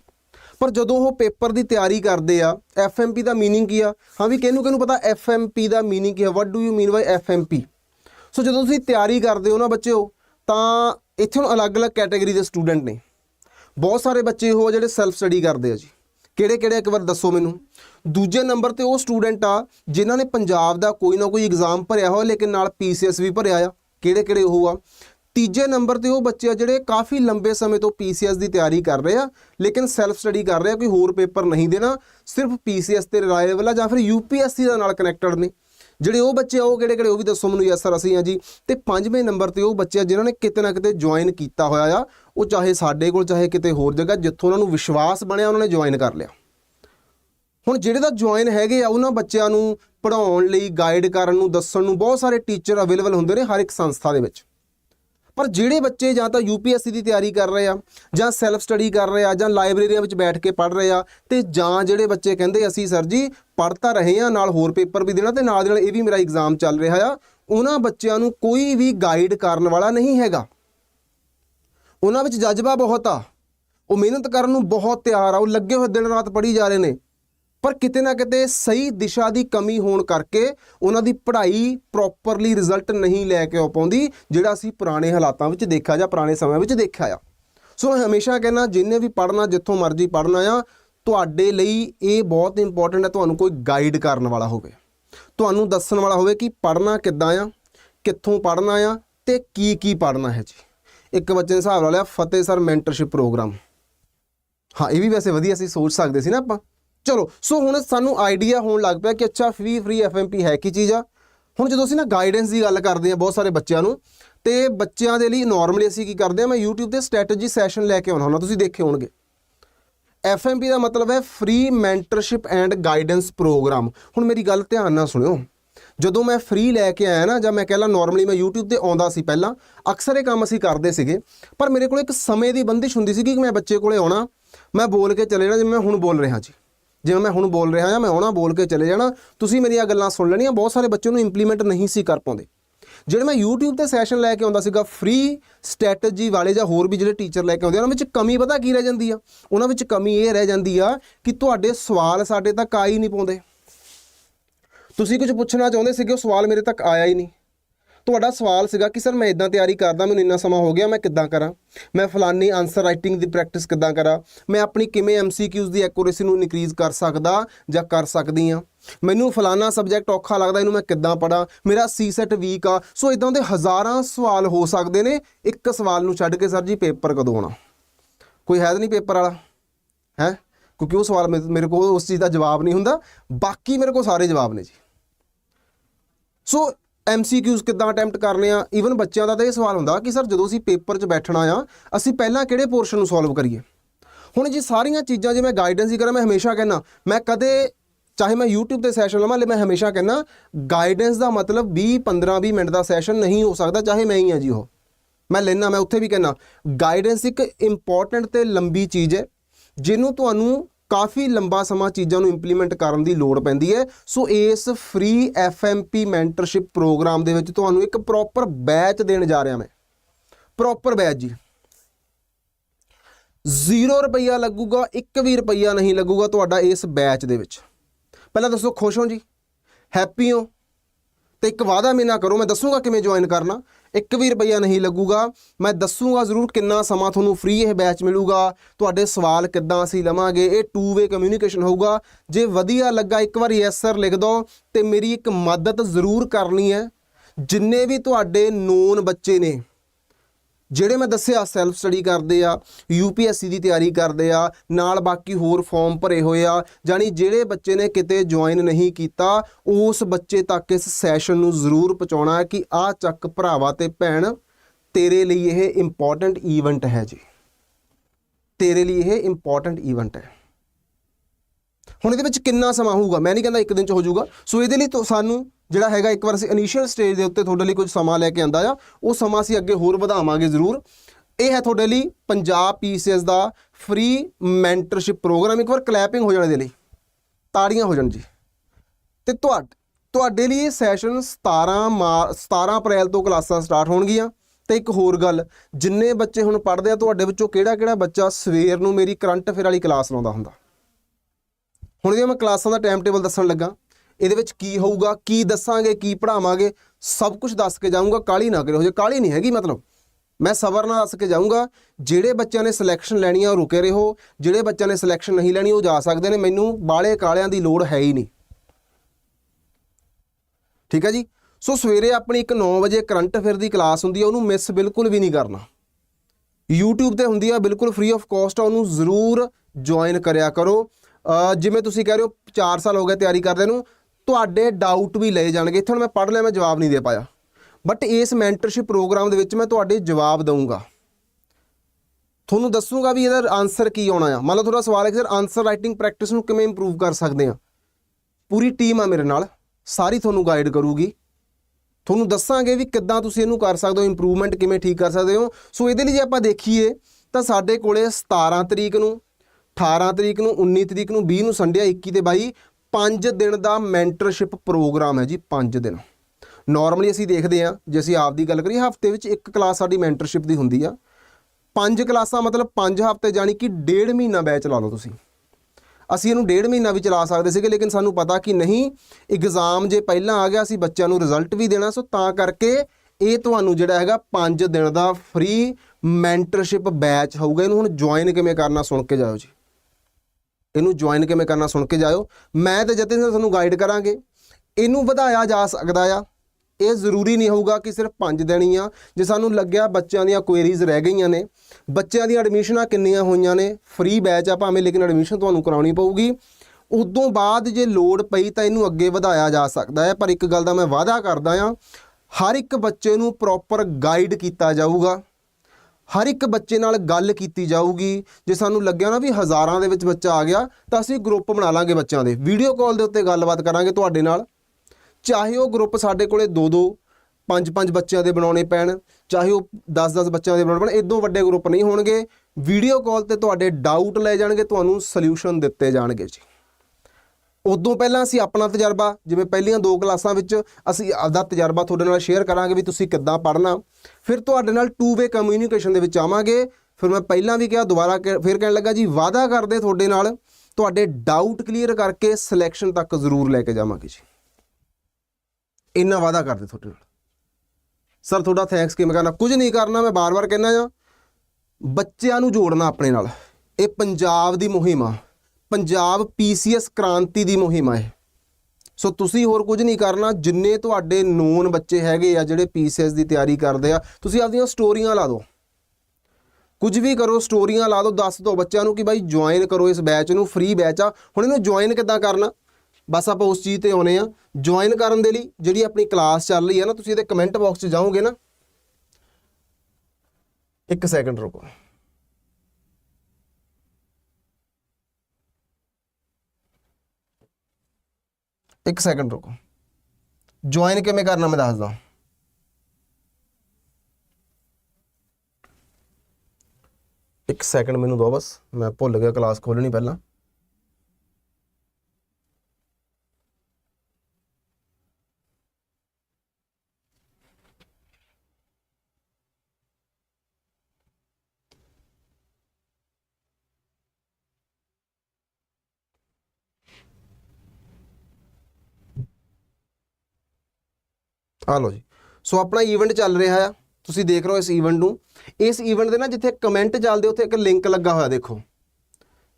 ਪਰ ਜਦੋਂ ਉਹ ਪੇਪਰ ਦੀ ਤਿਆਰੀ ਕਰਦੇ ਆ ਐਫਐਮਪੀ ਦਾ मीनिंग ਕੀ ਆ ਹਾਂ ਵੀ ਕਿਹਨੂੰ ਕਿਹਨੂੰ ਪਤਾ ਐਫਐਮਪੀ ਦਾ मीनिंग ਕੀ ਆ ਵਾਟ ਡੂ ਯੂ ਮੀਨ ਬਾਈ ਐਫਐਮਪੀ ਸੋ ਜਦੋਂ ਤੁਸੀਂ ਤਿਆਰੀ ਕਰਦੇ ਹੋ ਨਾ ਬੱਚਿਓ ਤਾਂ ਇੱਥੇ ਹੁਣ ਅਲੱਗ-ਅਲੱਗ ਕੈਟਾਗਰੀ ਦੇ ਸਟੂਡੈਂਟ ਨੇ ਬਹੁਤ ਸਾਰੇ ਬੱਚੇ ਹੋ ਜਿਹੜੇ ਸੈਲਫ ਸਟੱਡੀ ਕਰਦੇ ਆ ਜੀ ਕਿਹੜੇ ਕਿਹੜੇ ਇੱਕ ਵਾਰ ਦੱਸੋ ਮੈਨੂੰ? ਦੂਜੇ ਨੰਬਰ ਤੇ ਉਹ ਸਟੂਡੈਂਟ ਆ, ਜਿਨ੍ਹਾਂ ਨੇ ਪੰਜਾਬ ਦਾ ਕੋਈ ਨਾ ਕੋਈ ਐਗਜ਼ਾਮ ਭਰਿਆ ਹੋਇਆ, ਲੇਕਿਨ ਨਾਲ ਪੀਸੀਐਸ ਵੀ ਭਰਿਆ ਆ। ਕਿਹੜੇ ਕਿਹੜੇ ਉਹ ਆ? ਤੀਜੇ ਨੰਬਰ ਤੇ ਉਹ ਬੱਚੇ ਆ ਜਿਹੜੇ ਕਾਫੀ ਲੰਬੇ ਸਮੇਂ ਤੋਂ ਪੀਸੀਐਸ ਦੀ ਤਿਆਰੀ ਕਰ ਰਹੇ ਆ, ਲੇਕਿਨ ਸੈਲਫ ਸਟੱਡੀ ਕਰ ਰਹੇ ਆ, ਕੋਈ ਹੋਰ ਪੇਪਰ ਨਹੀਂ ਦੇਣਾ, ਸਿਰਫ ਪੀਸੀਐਸ ਤੇ ਰਿਲਾਇਬਲ ਆ ਜਾਂ ਫਿਰ ਯੂਪੀਐਸਸੀ ਦਾ ਨਾਲ ਕਨੈਕਟਡ ਨੇ। ਜਿਹੜੇ ਉਹ ਬੱਚੇ ਆ, ਉਹ ਕਿਹੜੇ ਕਿਹੜੇ? ਉਹ ਵੀ ਦੱਸੋ ਮੈਨੂੰ ਯੈਸ ਸਰ ਅਸੀਂ ਆ ਜੀ। ਤੇ ਪੰਜਵੇਂ ਨੰਬਰ ਤੇ ਉਹ ਬੱਚੇ ਆ, ਜਿਨ੍ਹਾਂ ਨੇ ਕਿਤੇ ਨਾ ਕਿਤੇ ਜੁਆਇਨ ਕੀਤਾ ਹੋਇਆ ਆ, ਉਹ ਚਾਹੇ ਸਾਡੇ ਕੋਲ, ਚਾਹੇ ਕਿਤੇ ਹੋਰ ਜਗ੍ਹਾ, ਜਿੱਥੋਂ ਉਹਨਾਂ ਨੂੰ ਵਿਸ਼ਵਾਸ ਬਣਿਆ, ਉਹਨਾਂ ਨੇ ਜੁਆਇਨ ਕਰ ਲਿਆ। ਹੁਣ ਜਿਹੜੇ ਤਾਂ ਜੁਆਇਨ ਹੈਗੇ ਆ, ਉਹਨਾਂ ਬੱਚਿਆਂ ਨੂੰ ਪੜਾਉਣ ਲਈ ਗਾਈਡ ਕਰਨ ਨੂੰ, ਦੱਸਣ ਨੂੰ ਬਹੁਤ ਸਾਰੇ ਟੀਚਰ ਅਵੇਲੇਬਲ ਹੁੰਦੇ ਨੇ ਹਰ ਇੱਕ ਸੰਸਥਾ ਦੇ ਵਿੱਚ। ਪਰ ਜਿਹੜੇ ਬੱਚੇ ਜਾਂ ਤਾਂ ਯੂਪੀਐਸਸੀ ਦੀ ਤਿਆਰੀ ਕਰ ਰਹੇ ਆ, ਜਾਂ ਸੈਲਫ ਸਟੱਡੀ ਕਰ ਰਹੇ ਆ, ਜਾਂ ਲਾਇਬ੍ਰੇਰੀਆਂ ਵਿੱਚ ਬੈਠ ਕੇ ਪੜ੍ਹ ਰਹੇ ਆ, ਤੇ ਜਾਂ ਜਿਹੜੇ ਬੱਚੇ ਕਹਿੰਦੇ ਅਸੀਂ ਸਰ ਜੀ ਪੜ੍ਹ ਤਾਂ ਰਹੇ ਆ, ਨਾਲ ਹੋਰ ਪੇਪਰ ਵੀ ਦੇਣਾ ਤੇ ਨਾਲ ਦੇ ਨਾਲ ਇਹ ਵੀ ਮੇਰਾ ਐਗਜ਼ਾਮ ਚੱਲ ਰਿਹਾ ਆ, ਉਹਨਾਂ ਬੱਚਿਆਂ ਨੂੰ ਕੋਈ ਵੀ ਗਾਈਡ ਕਰਨ ਵਾਲਾ ਨਹੀਂ ਹੈਗਾ। ਉਹਨਾਂ ਵਿੱਚ ਜਜ਼ਬਾ ਬਹੁਤ ਆ, ਉਹ ਮਿਹਨਤ ਕਰਨ ਨੂੰ ਬਹੁਤ ਤਿਆਰ ਆ, ਉਹ ਲੱਗੇ ਹੋਏ ਦਿਨ ਰਾਤ ਪੜ੍ਹੀ ਜਾ ਰਹੇ ਨੇ। ਪਰ ਕਿਤੇ ਨਾ ਕਿਤੇ ਸਹੀ ਦਿਸ਼ਾ ਦੀ ਕਮੀ ਹੋਣ ਕਰਕੇ ਉਹਨਾਂ ਦੀ ਪੜ੍ਹਾਈ ਪ੍ਰੋਪਰਲੀ ਰਿਜ਼ਲਟ ਨਹੀਂ ਲੈ ਕੇ ਆ ਪਾਉਂਦੀ, ਜਿਹੜਾ ਅਸੀਂ ਪੁਰਾਣੇ ਹਾਲਾਤਾਂ ਵਿੱਚ ਦੇਖਿਆ ਜਾਂ ਪੁਰਾਣੇ ਸਮਿਆਂ ਵਿੱਚ ਦੇਖਿਆ ਆ। ਸੋ ਮੈਂ ਹਮੇਸ਼ਾ ਕਹਿੰਦਾ, ਜਿੰਨੇ ਵੀ ਪੜ੍ਹਨਾ, ਜਿੱਥੋਂ ਮਰਜ਼ੀ ਪੜ੍ਹਨਾ ਆ, ਤੁਹਾਡੇ ਲਈ ਇਹ ਬਹੁਤ ਇੰਪੋਰਟੈਂਟ ਹੈ ਤੁਹਾਨੂੰ ਕੋਈ ਗਾਈਡ ਕਰਨ ਵਾਲਾ ਹੋਵੇ। ਤੁਹਾਨੂੰ ਦੱਸਣ ਵਾਲਾ ਹੋਵੇ ਕਿ ਪੜ੍ਹਨਾ ਕਿੱਦਾਂ ਆ, ਕਿੱਥੋਂ ਪੜ੍ਹਨਾ ਆ ਤੇ ਕੀ ਕੀ ਪੜ੍ਹਨਾ ਹੈ ਜੀ। ਇੱਕ ਬੱਚੇ ਨੇ ਹਿਸਾਬ ਲਾ ਲਿਆ ਫਤਿਹ ਸਰ ਮੈਂਟਰਸ਼ਿਪ ਪ੍ਰੋਗਰਾਮ ਹਾਂ, ਇਹ ਵੀ ਵੈਸੇ ਵਧੀਆ ਸੀ, ਸੋਚ ਸਕਦੇ ਸੀ ਨਾ ਆਪਾਂ। ਚਲੋ, ਸੋ ਹੁਣ ਸਾਨੂੰ ਆਈਡੀਆ ਹੋਣ ਲੱਗ ਪਿਆ ਕਿ ਅੱਛਾ ਫ੍ਰੀ ਫ੍ਰੀ ਐਫਐਮਪੀ ਹੈ ਕੀ ਚੀਜ਼ ਆ। ਹੁਣ ਜਦੋਂ ਅਸੀਂ ਨਾ ਗਾਈਡੈਂਸ ਦੀ ਗੱਲ ਕਰਦੇ ਆ ਬਹੁਤ ਸਾਰੇ ਬੱਚਿਆਂ ਨੂੰ, ਤੇ ਬੱਚਿਆਂ ਦੇ ਲਈ ਨਾਰਮਲੀ ਅਸੀਂ ਕੀ ਕਰਦੇ ਆ, ਮੈਂ YouTube ਤੇ ਸਟ੍ਰੈਟਜੀ ਸੈਸ਼ਨ ਲੈ ਕੇ ਆਉਣਾ ਹੁੰਦਾ, ਤੁਸੀਂ ਦੇਖੇ ਹੋਣਗੇ। ਐਫਐਮਪੀ ਦਾ ਮਤਲਬ ਹੈ free mentorship and guidance program ਹੁਣ ਮੇਰੀ ਗੱਲ ਧਿਆਨ ਨਾਲ ਸੁਣਿਓ। ਜਦੋਂ ਮੈਂ ਫ੍ਰੀ ਲੈ ਕੇ ਆਇਆ ਨਾ, ਜਾਂ ਮੈਂ ਕਹਿ ਲਾ ਨਾਰਮਲੀ ਮੈਂ YouTube ਤੇ ਆਉਂਦਾ ਸੀ ਪਹਿਲਾਂ, ਅਕਸਰ ਇਹ ਕੰਮ ਅਸੀਂ ਕਰਦੇ ਸੀਗੇ, ਪਰ ਮੇਰੇ ਕੋਲ ਇੱਕ ਸਮੇਂ ਦੀ ਬੰਦਿਸ਼ ਹੁੰਦੀ ਸੀ ਕਿ ਮੈਂ ਬੱਚੇ ਕੋਲੇ ਆਉਣਾ, ਮੈਂ ਬੋਲ ਕੇ ਚਲੇ ਜਾਣਾ, ਜਿਵੇਂ ਮੈਂ ਹੁਣ ਬੋਲ ਰਿਹਾ ਜੀ। ਜਿਵੇਂ ਮੈਂ ਹੁਣ ਬੋਲ ਰਿਹਾ ਹਾਂ ਮੈਂ ਆਉਣਾ ਬੋਲ ਕੇ ਚਲੇ ਜਾਣਾ ਤੁਸੀਂ ਮੇਰੀਆਂ ਗੱਲਾਂ ਸੁਣ ਲੈਣੀਆਂ ਬਹੁਤ ਸਾਰੇ ਬੱਚੇ ਨੂੰ ਇੰਪਲੀਮੈਂਟ ਨਹੀਂ ਸੀ ਕਰ ਪਾਉਂਦੇ। ਜਿਹੜੇ ਮੈਂ YouTube ਤੇ ਸੈਸ਼ਨ ਲੈ ਕੇ ਆਉਂਦਾ ਸੀਗਾ ਫ੍ਰੀ ਸਟ੍ਰੈਟਜੀ ਵਾਲੇ ਜਾਂ ਹੋਰ ਵੀ ਜਿਹੜੇ ਟੀਚਰ ਲੈ ਕੇ ਆਉਂਦੇ ਆ, ਉਹਨਾਂ ਵਿੱਚ ਕਮੀ ਪਤਾ ਕੀ ਰਹਿ ਜਾਂਦੀ ਆ? ਉਹਨਾਂ ਵਿੱਚ ਕਮੀ ਇਹ ਰਹਿ ਜਾਂਦੀ ਆ ਕਿ ਤੁਹਾਡੇ ਸਵਾਲ ਸਾਡੇ ਤੱਕ ਆ ਹੀ ਨਹੀਂ ਪਾਉਂਦੇ। ਤੁਸੀਂ ਕੁਝ ਪੁੱਛਣਾ ਚਾਹੁੰਦੇ ਸੀਗੇ ਉਹ ਸਵਾਲ ਮੇਰੇ ਤੱਕ ਆਇਆ ਹੀ ਨਹੀਂ। ਤੁਹਾਡਾ ਸਵਾਲ ਸੀਗਾ ਕਿ ਸਰ ਮੈਂ ਇਦਾਂ ਤਿਆਰੀ ਕਰਦਾ, ਮੈਨੂੰ ਇੰਨਾ ਸਮਾਂ ਹੋ ਗਿਆ, ਮੈਂ ਕਿੱਦਾਂ ਕਰਾਂ? ਮੈਂ ਫਲਾਨੀ ਆਨਸਰ ਰਾਈਟਿੰਗ ਦੀ ਪ੍ਰੈਕਟਿਸ ਕਿੱਦਾਂ ਕਰਾਂ? ਮੈਂ ਆਪਣੀ ਕਿਵੇਂ ਐਮਸੀਕਿਊਜ਼ ਦੀ ਐਕੂਰੇਸੀ ਨੂੰ ਇਨਕਰੀਜ਼ ਕਰ ਸਕਦਾ ਜਾਂ ਕਰ ਸਕਦੀ ਆ ਮੈਨੂੰ ਫਲਾਨਾ ਸਬਜੈਕਟ ਔਖਾ ਲੱਗਦਾ, ਇਹਨੂੰ ਮੈਂ ਕਿੱਦਾਂ ਪੜਾਂ ਮੇਰਾ ਸੀ ਸੈਟ ਵੀਕ ਆ ਸੋ ਇਦਾਂ ਦੇ ਹਜ਼ਾਰਾਂ ਸਵਾਲ ਹੋ ਸਕਦੇ ਨੇ। ਇੱਕ ਸਵਾਲ ਨੂੰ ਛੱਡ ਕੇ ਸਰ ਜੀ ਪੇਪਰ ਕਦੋਂ ਆਉਣਾ? ਕੋਈ ਹੈ ਤਾਂ ਨਹੀਂ ਪੇਪਰ ਵਾਲਾ? ਹੈ? ਕਿਉਂਕਿ ਉਹ ਸਵਾਲ ਮੇ- ਮੇਰੇ ਕੋਲ ਉਸ ਚੀਜ਼ ਦਾ ਜਵਾਬ ਨਹੀਂ ਹੁੰਦਾ, ਬਾਕੀ ਮੇਰੇ ਕੋਲ ਸਾਰੇ ਜਵਾਬ ਨੇ ਜੀ। ਸੋ ਐਮਸੀਕਿਊਜ਼ ਕਿੱਦਾਂ ਅਟੈਂਪਟ ਕਰਨੇ ਆ ਈਵਨ ਬੱਚਿਆਂ ਦਾ ਤਾਂ ਇਹ ਸਵਾਲ ਹੁੰਦਾ ਕਿ ਸਰ ਜਦੋਂ ਅਸੀਂ ਪੇਪਰ 'ਚ ਬੈਠਣਾ ਆ, ਅਸੀਂ ਪਹਿਲਾਂ ਕਿਹੜੇ ਪੋਰਸ਼ਨ ਨੂੰ ਸੋਲਵ ਕਰੀਏ? ਹੁਣ ਜੀ ਸਾਰੀਆਂ ਚੀਜ਼ਾਂ ਜੇ ਮੈਂ ਗਾਈਡੈਂਸ ਹੀ ਕਰਾਂ, ਮੈਂ ਹਮੇਸ਼ਾ ਕਹਿੰਦਾ, ਮੈਂ ਕਦੇ ਚਾਹੇ ਮੈਂ YouTube ਤੇ ਸੈਸ਼ਨ ਲਵਾਂ ਲੈ ਮੈਂ ਹਮੇਸ਼ਾ ਕਹਿੰਦਾ ਗਾਈਡੈਂਸ ਦਾ ਮਤਲਬ 20 15 20 ਮਿੰਟ ਦਾ ਸੈਸ਼ਨ ਨਹੀਂ ਹੋ ਸਕਦਾ, ਚਾਹੇ ਮੈਂ ਹੀ ਆ ਜੀ ਉਹ। ਮੈਂ ਲੈਣਾ ਮੈਂ ਉੱਥੇ ਵੀ ਕਹਿੰਦਾ ਗਾਈਡੈਂਸ ਇੱਕ ਇੰਪੋਰਟੈਂਟ ਤੇ ਲੰਬੀ ਚੀਜ਼ ਹੈ, ਜਿਹਨੂੰ ਤੁਹਾਨੂੰ ਕਾਫੀ ਲੰਬਾ ਸਮਾਂ ਚੀਜ਼ਾਂ ਨੂੰ ਇੰਪਲੀਮੈਂਟ ਕਰਨ ਦੀ ਲੋੜ ਪੈਂਦੀ ਹੈ। ਸੋ ਇਸ ਫ੍ਰੀ ਐਫਐਮਪੀ ਮੈਂਟਰਸ਼ਿਪ ਪ੍ਰੋਗਰਾਮ ਦੇ ਵਿੱਚ ਤੁਹਾਨੂੰ ਇੱਕ ਪ੍ਰੋਪਰ ਬੈਚ ਦੇਣ ਜਾ ਰਿਹਾ ਮੈਂ। ਪ੍ਰੋਪਰ ਬੈਚ ਜੀ। 0 ਰੁਪਈਆ ਲੱਗੂਗਾ 1 ਵੀ ਰੁਪਈਆ ਨਹੀਂ ਲੱਗੂਗਾ ਤੁਹਾਡਾ ਇਸ ਬੈਚ ਦੇ ਵਿੱਚ। ਪਹਿਲਾਂ ਦੱਸੋ, ਖੁਸ਼ ਹੋ ਜੀ? ਹੈਪੀ ਹੋ? ਤੇ ਇੱਕ ਵਾਅਦਾ ਮੇਰੇ ਨਾਲ ਕਰੋ, ਮੈਂ ਦੱਸੂਗਾ ਕਿਵੇਂ ਜੁਆਇਨ ਕਰਨਾ। ਇੱਕ ਵੀ ਰੁਪਈਆ ਨਹੀਂ ਲੱਗੂਗਾ। ਮੈਂ ਦੱਸੂਗਾ ਜ਼ਰੂਰ ਕਿੰਨਾ ਸਮਾਂ ਤੁਹਾਨੂੰ ਫ੍ਰੀ ਇਹ ਬੈਚ ਮਿਲੂਗਾ। ਤੁਹਾਡੇ ਸਵਾਲ ਕਿੱਦਾਂ ਅਸੀਂ ਲਵਾਂਗੇ, ਇਹ ਟੂ ਵੇ ਕਮਿਊਨੀਕੇਸ਼ਨ ਹੋਊਗਾ। ਜੇ ਵਧੀਆ ਲੱਗਾ ਇੱਕ ਵਾਰ ਯੈਸ ਸਰ ਲਿਖ ਦਿਓ ਤੇ ਮੇਰੀ ਇੱਕ ਮਦਦ ਜ਼ਰੂਰ ਕਰਨੀ ਹੈ। ਜਿੰਨੇ ਵੀ ਤੁਹਾਡੇ ਨੋਨ ਬੱਚੇ ਨੇ ਜਿਹੜੇ ਮੈਂ ਦੱਸਿਆ ਸੈਲਫ ਸਟੱਡੀ ਕਰਦੇ ਆ ਯੂਪੀਐਸਸੀ ਦੀ ਤਿਆਰੀ ਕਰਦੇ ਆ, ਨਾਲ ਬਾਕੀ ਹੋਰ ਫਾਰਮ ਭਰੇ ਹੋਏ ਆ ਜਾਨੀ ਜਿਹੜੇ ਬੱਚੇ ਨੇ ਕਿਤੇ ਜੁਆਇਨ ਨਹੀਂ ਕੀਤਾ, ਉਸ ਬੱਚੇ ਤੱਕ ਇਸ ਸੈਸ਼ਨ ਨੂੰ ਜ਼ਰੂਰ ਪਹੁੰਚਾਉਣਾ ਕਿ ਆ ਚੱਕ ਭਰਾਵਾ ਤੇ ਭੈਣ, ਤੇਰੇ ਲਈ ਇਹ ਇੰਪੋਰਟੈਂਟ ਈਵੈਂਟ ਹੈ ਜੀ। ਤੇਰੇ ਲਈ ਇਹ ਇੰਪੋਰਟੈਂਟ ਈਵੈਂਟ ਹੈ। ਹੁਣ ਇਹਦੇ ਵਿੱਚ ਕਿੰਨਾ ਸਮਾਂ ਹੋਊਗਾ? ਮੈਂ ਨਹੀਂ ਕਹਿੰਦਾ ਇੱਕ ਦਿਨ ਚ ਹੋ ਜਾਊਗਾ ਸੋ ਇਹਦੇ ਲਈ ਤਾਂ, ਸਾਨੂੰ ਜਿਹੜਾ ਹੈਗਾ ਇੱਕ ਵਾਰ ਅਸੀਂ ਇਨੀਸ਼ੀਅਲ ਸਟੇਜ ਦੇ ਉੱਤੇ ਤੁਹਾਡੇ ਲਈ ਕੁਝ ਸਮਾਂ ਲੈ ਕੇ ਆਂਦਾ ਆ, ਉਹ ਸਮਾਂ ਅਸੀਂ ਅੱਗੇ ਹੋਰ ਵਧਾਵਾਂਗੇ ਜ਼ਰੂਰ। ਇਹ ਹੈ ਤੁਹਾਡੇ ਲਈ ਪੰਜਾਬ ਪੀਸੀਐਸ ਦਾ ਫ੍ਰੀ ਮੈਂਟਰਸ਼ਿਪ ਪ੍ਰੋਗਰਾਮ ਇੱਕ ਵਾਰ ਕਲੈਪਿੰਗ ਹੋ ਜਾਣ ਦੇ ਲਈ। ਤਾੜੀਆਂ ਹੋ ਜਾਣ ਜੀ। ਤੇ ਤੁਹਾਡੇ ਤੁਹਾਡੇ ਲਈ ਇਹ ਸੈਸ਼ਨ 17 ਮਾਰ 17 ਅਪ੍ਰੈਲ ਤੋਂ ਕਲਾਸਾਂ ਸਟਾਰਟ ਹੋਣਗੀਆਂ। ਤੇ ਇੱਕ ਹੋਰ ਗੱਲ, ਜਿੰਨੇ ਬੱਚੇ ਹੁਣ ਪੜ੍ਹਦੇ ਆ, ਤੁਹਾਡੇ ਵਿੱਚੋਂ ਕਿਹੜਾ ਕਿਹੜਾ ਬੱਚਾ ਸਵੇਰ ਨੂੰ ਮੇਰੀ ਕਰੰਟ ਅਫੇਅਰ ਵਾਲੀ ਕਲਾਸ ਲਾਉਂਦਾ ਹੁੰਦਾ? ਹੁਣ ਜੇ ਮੈਂ ਕਲਾਸਾਂ ਦਾ ਟਾਈਮ ਟੇਬਲ ਦੱਸਣ ਲੱਗਾ। ਇਹਦੇ ਵਿੱਚ ਕੀ ਹੋਊਗਾ, ਕੀ ਦੱਸਾਂਗੇ, ਕੀ ਪੜ੍ਹਾਵਾਂਗੇ, ਸਭ ਕੁਝ ਦੱਸ ਕੇ ਜਾਊਂਗਾ ਕਾਲੀ ਨਾ ਕਰਿਓ ਜੇ ਕਾਲੀ ਨਹੀਂ ਹੈਗੀ ਮਤਲਬ। ਮੈਂ ਸਬਰ ਨਾਲ ਦੱਸ ਕੇ ਜਾਊਂਗਾ, ਜਿਹੜੇ ਬੱਚਿਆਂ ਨੇ ਸਿਲੈਕਸ਼ਨ ਲੈਣੀ ਆ ਉਹ ਰੁਕੇ ਰਹੋ, ਜਿਹੜੇ ਬੱਚਿਆਂ ਨੇ ਸਿਲੈਕਸ਼ਨ ਨਹੀਂ ਲੈਣੀ ਉਹ ਜਾ ਸਕਦੇ ਨੇ, ਮੈਨੂੰ ਬਾਲੇ ਕਾਲਿਆਂ ਦੀ ਲੋੜ ਹੈ ਹੀ ਨਹੀਂ। ਠੀਕ ਹੈ ਜੀ? ਸੋ ਸਵੇਰੇ ਆਪਣੀ ਇੱਕ 9 ਵਜੇ ਕਰੰਟ ਅਫੇਅਰ ਦੀ ਕਲਾਸ ਹੁੰਦੀ ਹੈ ਉਹਨੂੰ ਮਿਸ ਬਿਲਕੁਲ ਵੀ ਨਹੀਂ ਕਰਨਾ। YouTube ਤੇ ਹੁੰਦੀ ਆ, ਬਿਲਕੁਲ ਫ੍ਰੀ ਆਫ ਕਾਸਟ ਆ, ਉਹਨੂੰ ਜ਼ਰੂਰ ਜੁਆਇਨ ਕਰਿਆ ਕਰੋ। ਜਿਵੇਂ ਤੁਸੀਂ ਕਹਿ ਰਹੇ ਹੋ 4 ਸਾਲ ਹੋ ਗਏ ਤਿਆਰੀ ਕਰਦੇ ਨੂੰ, ਤੁਹਾਡੇ ਡਾਊਟ ਵੀ ਲਏ ਜਾਣਗੇ। ਇੱਥੇ ਹੁਣ ਮੈਂ ਪੜ੍ਹ ਲਿਆ, ਮੈਂ ਜਵਾਬ ਨਹੀਂ ਦੇ ਪਾਇਆ। ਬਟ ਇਸ ਮੈਂਟਰਸ਼ਿਪ ਪ੍ਰੋਗਰਾਮ ਦੇ ਵਿੱਚ ਮੈਂ ਤੁਹਾਡੇ ਜਵਾਬ ਦਊਂਗਾ। ਤੁਹਾਨੂੰ ਦੱਸੂਗਾ ਵੀ ਇਹਦਾ ਆਨਸਰ ਕੀ ਆਉਣਾ ਆ। ਮੰਨ ਲਓ ਤੁਹਾਡਾ ਸਵਾਲ ਹੈ ਕਿ ਸਰ ਆਨਸਰ ਰਾਈਟਿੰਗ ਪ੍ਰੈਕਟਿਸ ਨੂੰ ਕਿਵੇਂ ਇੰਪਰੂਵ ਕਰ ਸਕਦੇ ਆ? ਪੂਰੀ ਟੀਮ ਆ ਮੇਰੇ ਨਾਲ, ਸਾਰੀ ਤੁਹਾਨੂੰ ਗਾਈਡ ਕਰੂਗੀ। ਤੁਹਾਨੂੰ ਦੱਸਾਂਗੇ ਵੀ ਕਿੱਦਾਂ ਤੁਸੀਂ ਇਹਨੂੰ ਕਰ ਸਕਦੇ ਹੋ ਇੰਪਰੂਵਮੈਂਟ ਕਿਵੇਂ ਠੀਕ ਕਰ ਸਕਦੇ ਹੋ। ਸੋ ਇਹਦੇ ਲਈ ਜੇ ਆਪਾਂ ਦੇਖੀਏ, ਤਾਂ ਸਾਡੇ ਕੋਲੇ 17 ਤਰੀਕ ਨੂੰ 18 ਤਰੀਕ ਨੂੰ 19 ਤਰੀਕ ਨੂੰ 20 ਨੂੰ ਸੰਡੇ ਆ 21 ਤੇ 22 5 ਦਿਨ ਦਾ ਮੈਂਟਰਸ਼ਿਪ ਪ੍ਰੋਗਰਾਮ ਹੈ ਜੀ 5 ਦਿਨ। ਨਾਰਮਲੀ ਅਸੀਂ ਦੇਖਦੇ ਹਾਂ, ਜੇ ਅਸੀਂ ਆਪ ਦੀ ਗੱਲ ਕਰੀਏ, ਹਫ਼ਤੇ ਵਿੱਚ ਇੱਕ ਕਲਾਸ ਸਾਡੀ ਮੈਂਟਰਸ਼ਿਪ ਦੀ ਹੁੰਦੀ ਆ। ਪੰਜ ਕਲਾਸਾਂ ਮਤਲਬ ਪੰਜ ਹਫ਼ਤੇ ਜਾਣੀ ਕਿ ਡੇਢ ਮਹੀਨਾ ਬੈਚ ਲਾ ਲਓ ਤੁਸੀਂ। ਅਸੀਂ ਇਹਨੂੰ ਡੇਢ ਮਹੀਨਾ ਵੀ ਚਲਾ ਸਕਦੇ ਸੀਗੇ, ਲੇਕਿਨ ਸਾਨੂੰ ਪਤਾ ਕਿ ਨਹੀਂ ਐਗਜ਼ਾਮ ਜੇ ਪਹਿਲਾਂ ਆ ਗਿਆ, ਅਸੀਂ ਬੱਚਿਆਂ ਨੂੰ ਰਿਜ਼ਲਟ ਵੀ ਦੇਣਾ, ਸੋ ਤਾਂ ਕਰਕੇ ਇਹ ਤੁਹਾਨੂੰ ਜਿਹੜਾ ਹੈਗਾ 5 ਦਿਨ ਦਾ ਫ੍ਰੀ ਮੈਂਟਰਸ਼ਿਪ ਬੈਚ ਹੋਊਗਾ। ਇਹਨੂੰ ਹੁਣ ਜੁਆਇਨ ਕਿਵੇਂ ਕਰਨਾ, ਸੁਣ ਕੇ ਜਾਓ ਜੀ। ਇਹਨੂੰ ਜੁਆਇਨ ਕਿਵੇਂ ਕਰਨਾ ਸੁਣ ਕੇ ਜਾਇਓ। ਮੈਂ ਤੇ ਜਤਿਨ ਸਰ ਤੁਹਾਨੂੰ ਗਾਈਡ ਕਰਾਂਗੇ। ਇਹਨੂੰ ਵਧਾਇਆ ਜਾ ਸਕਦਾ ਆ। ਇਹ ਜ਼ਰੂਰੀ ਨਹੀਂ ਹੋਊਗਾ ਕਿ ਸਿਰਫ 5 ਦਿਨ ਹੀ ਆ। ਜੇ ਸਾਨੂੰ ਲੱਗਿਆ ਬੱਚਿਆਂ ਦੀਆਂ ਕੁਐਰੀਜ਼ ਰਹਿ ਗਈਆਂ ਨੇ, ਬੱਚਿਆਂ ਦੀਆਂ ਐਡਮਿਸ਼ਨਾਂ ਕਿੰਨੀਆਂ ਹੋਈਆਂ ਨੇ ਫ੍ਰੀ ਬੈਚ ਆ ਭਾਵੇਂ, ਲੇਕਿਨ ਐਡਮਿਸ਼ਨ ਤੁਹਾਨੂੰ ਕਰਾਉਣੀ ਪਊਗੀ। ਉਦੋਂ ਬਾਅਦ ਜੇ ਲੋੜ ਪਈ ਤਾਂ ਇਹਨੂੰ ਅੱਗੇ ਵਧਾਇਆ ਜਾ ਸਕਦਾ ਹੈ। ਪਰ ਇੱਕ ਗੱਲ ਦਾ ਮੈਂ ਵਾਅਦਾ ਕਰਦਾ ਆ, ਹਰ ਇੱਕ ਬੱਚੇ ਨੂੰ ਪ੍ਰੋਪਰ ਗਾਈਡ ਕੀਤਾ ਜਾਊਗਾ। ਹਰ ਇੱਕ ਬੱਚੇ ਨਾਲ ਗੱਲ ਕੀਤੀ ਜਾਊਗੀ, ਜੇ ਸਾਨੂੰ ਲੱਗਿਆ ਨਾ ਵੀ ਹਜ਼ਾਰਾਂ ਦੇ ਵਿੱਚ ਬੱਚਾ ਆ ਗਿਆ, ਤਾਂ ਅਸੀਂ ਗਰੁੱਪ ਬਣਾ ਲਾਂਗੇ ਬੱਚਿਆਂ ਦੇ। ਵੀਡੀਓ ਕਾਲ ਦੇ ਉੱਤੇ ਗੱਲਬਾਤ ਕਰਾਂਗੇ ਤੁਹਾਡੇ ਨਾਲ। ਚਾਹੇ ਉਹ ਗਰੁੱਪ ਸਾਡੇ ਕੋਲੇ ਦੋ ਦੋ ਪੰਜ ਪੰਜ ਬੱਚਿਆਂ ਦੇ ਬਣਾਉਣੇ ਪੈਣ, ਚਾਹੇ ਉਹ 10-10 ਬੱਚਿਆਂ ਦੇ ਬਣਾਉਣੇ ਪੈਣ ਇਦੋਂ ਵੱਡੇ ਗਰੁੱਪ ਨਹੀਂ ਹੋਣਗੇ। ਵੀਡੀਓ ਕਾਲ ਤੇ ਤੁਹਾਡੇ ਡਾਊਟ ਲੈ ਜਾਣਗੇ, ਤੁਹਾਨੂੰ ਸੋਲੂਸ਼ਨ ਦਿੱਤੇ ਜਾਣਗੇ ਜੀ। ਉਦੋਂ ਪਹਿਲਾਂ ਅਸੀਂ ਆਪਣਾ ਤਜਰਬਾ, ਜਿਵੇਂ ਪਹਿਲੀਆਂ ਦੋ ਕਲਾਸਾਂ ਵਿੱਚ ਅਸੀਂ ਆਪਦਾ ਤਜਰਬਾ ਤੁਹਾਡੇ ਨਾਲ ਸ਼ੇਅਰ ਕਰਾਂਗੇ ਵੀ ਤੁਸੀਂ ਕਿੱਦਾਂ ਪੜ੍ਹਨਾ। ਫਿਰ ਤੁਹਾਡੇ ਨਾਲ ਟੂ ਵੇ ਕਮਿਊਨੀਕੇਸ਼ਨ ਦੇ ਵਿੱਚ ਆਵਾਂਗੇ। ਫਿਰ ਮੈਂ ਪਹਿਲਾਂ ਵੀ ਕਿਹਾ, ਦੁਬਾਰਾ ਕਹਿ- ਫਿਰ ਕਹਿਣ ਲੱਗਾ ਜੀ, ਵਾਅਦਾ ਕਰਦੇ ਤੁਹਾਡੇ ਨਾਲ। ਤੁਹਾਡੇ ਡਾਊਟ ਕਲੀਅਰ ਕਰਕੇ ਸਿਲੈਕਸ਼ਨ ਤੱਕ ਜ਼ਰੂਰ ਲੈ ਕੇ ਜਾਵਾਂਗੇ ਜੀ। ਇੰਨਾ ਵਾਅਦਾ ਕਰਦੇ ਤੁਹਾਡੇ ਨਾਲ। ਸਰ ਤੁਹਾਡਾ ਥੈਂਕਸ ਕਿਵੇਂ ਕਰਨਾ? ਕੁਝ ਨਹੀਂ ਕਰਨਾ, ਮੈਂ ਬਾਰ-ਬਾਰ ਕਹਿੰਦਾ ਆ ਬੱਚਿਆਂ ਨੂੰ ਜੋੜਨਾ ਆਪਣੇ ਨਾਲ। ਇਹ ਪੰਜਾਬ ਦੀ ਮੁਹਿੰਮ ਆ। ਪੰਜਾਬ ਪੀਸੀਐਸ ਕ੍ਰਾਂਤੀ ਦੀ ਮੁਹਿੰਮ ਹੈ। ਸੋ ਤੁਸੀਂ ਹੋਰ ਕੁਝ ਨਹੀਂ ਕਰਨਾ, ਜਿੰਨੇ ਤੁਹਾਡੇ ਨੋਨ ਬੱਚੇ ਹੈਗੇ ਆ ਜਿਹੜੇ ਪੀਸੀਐਸ ਦੀ ਤਿਆਰੀ ਕਰਦੇ ਆ, ਤੁਸੀਂ ਆਪਦੀਆਂ ਸਟੋਰੀਆਂ ਲਾ ਦਿਓ। ਕੁਝ ਵੀ ਕਰੋ, ਸਟੋਰੀਆਂ ਲਾ ਦਿਓ, ਦੱਸ ਦਿਓ ਬੱਚਿਆਂ ਨੂੰ ਕਿ ਬਾਈ ਜੁਆਇਨ ਕਰੋ ਇਸ ਬੈਚ ਨੂੰ ਫ੍ਰੀ ਬੈਚ ਆ। ਹੁਣ ਇਹਨੂੰ ਜੁਆਇਨ ਕਿੱਦਾਂ ਕਰਨਾ? ਬਸ ਆਪਾਂ ਉਸ ਚੀਜ਼ ਤੇ ਆਉਨੇ ਆ। ਜੁਆਇਨ ਕਰਨ ਦੇ ਲਈ ਜਿਹੜੀ ਆਪਣੀ ਕਲਾਸ ਚੱਲ ਰਹੀ ਹੈ ਨਾ, ਤੁਸੀਂ ਇਹਦੇ ਕਮੈਂਟ ਬਾਕਸ 'ਚ ਜਾਓਗੇ ਨਾ। ਇੱਕ ਸੈਕਿੰਡ ਰੁਕੋ। ਇੱਕ ਸੈਕਿੰਡ ਰੁਕੋ ਜੁਆਇਨ ਕਿਵੇਂ ਕਰਨਾ ਮੈਂ ਦੱਸਦਾ ਇੱਕ ਸੈਕਿੰਡ ਮੈਨੂੰ ਦਿਓ ਬਸ ਮੈਂ ਭੁੱਲ ਗਿਆ ਕਲਾਸ ਖੋਲਣੀ ਪਹਿਲਾਂ ਆ ਲਓ ਜੀ। ਸੋ ਆਪਣਾ ਈਵੈਂਟ ਚੱਲ ਰਿਹਾ ਆ। ਤੁਸੀਂ ਦੇਖ ਰਹੇ ਹੋ ਇਸ ਈਵੈਂਟ ਨੂੰ। ਇਸ ਈਵੈਂਟ ਦੇ ਨਾ ਜਿੱਥੇ ਕਮੈਂਟ ਚੱਲਦੇ, ਉੱਥੇ ਇੱਕ ਲਿੰਕ ਲੱਗਾ ਹੋਇਆ ਦੇਖੋ।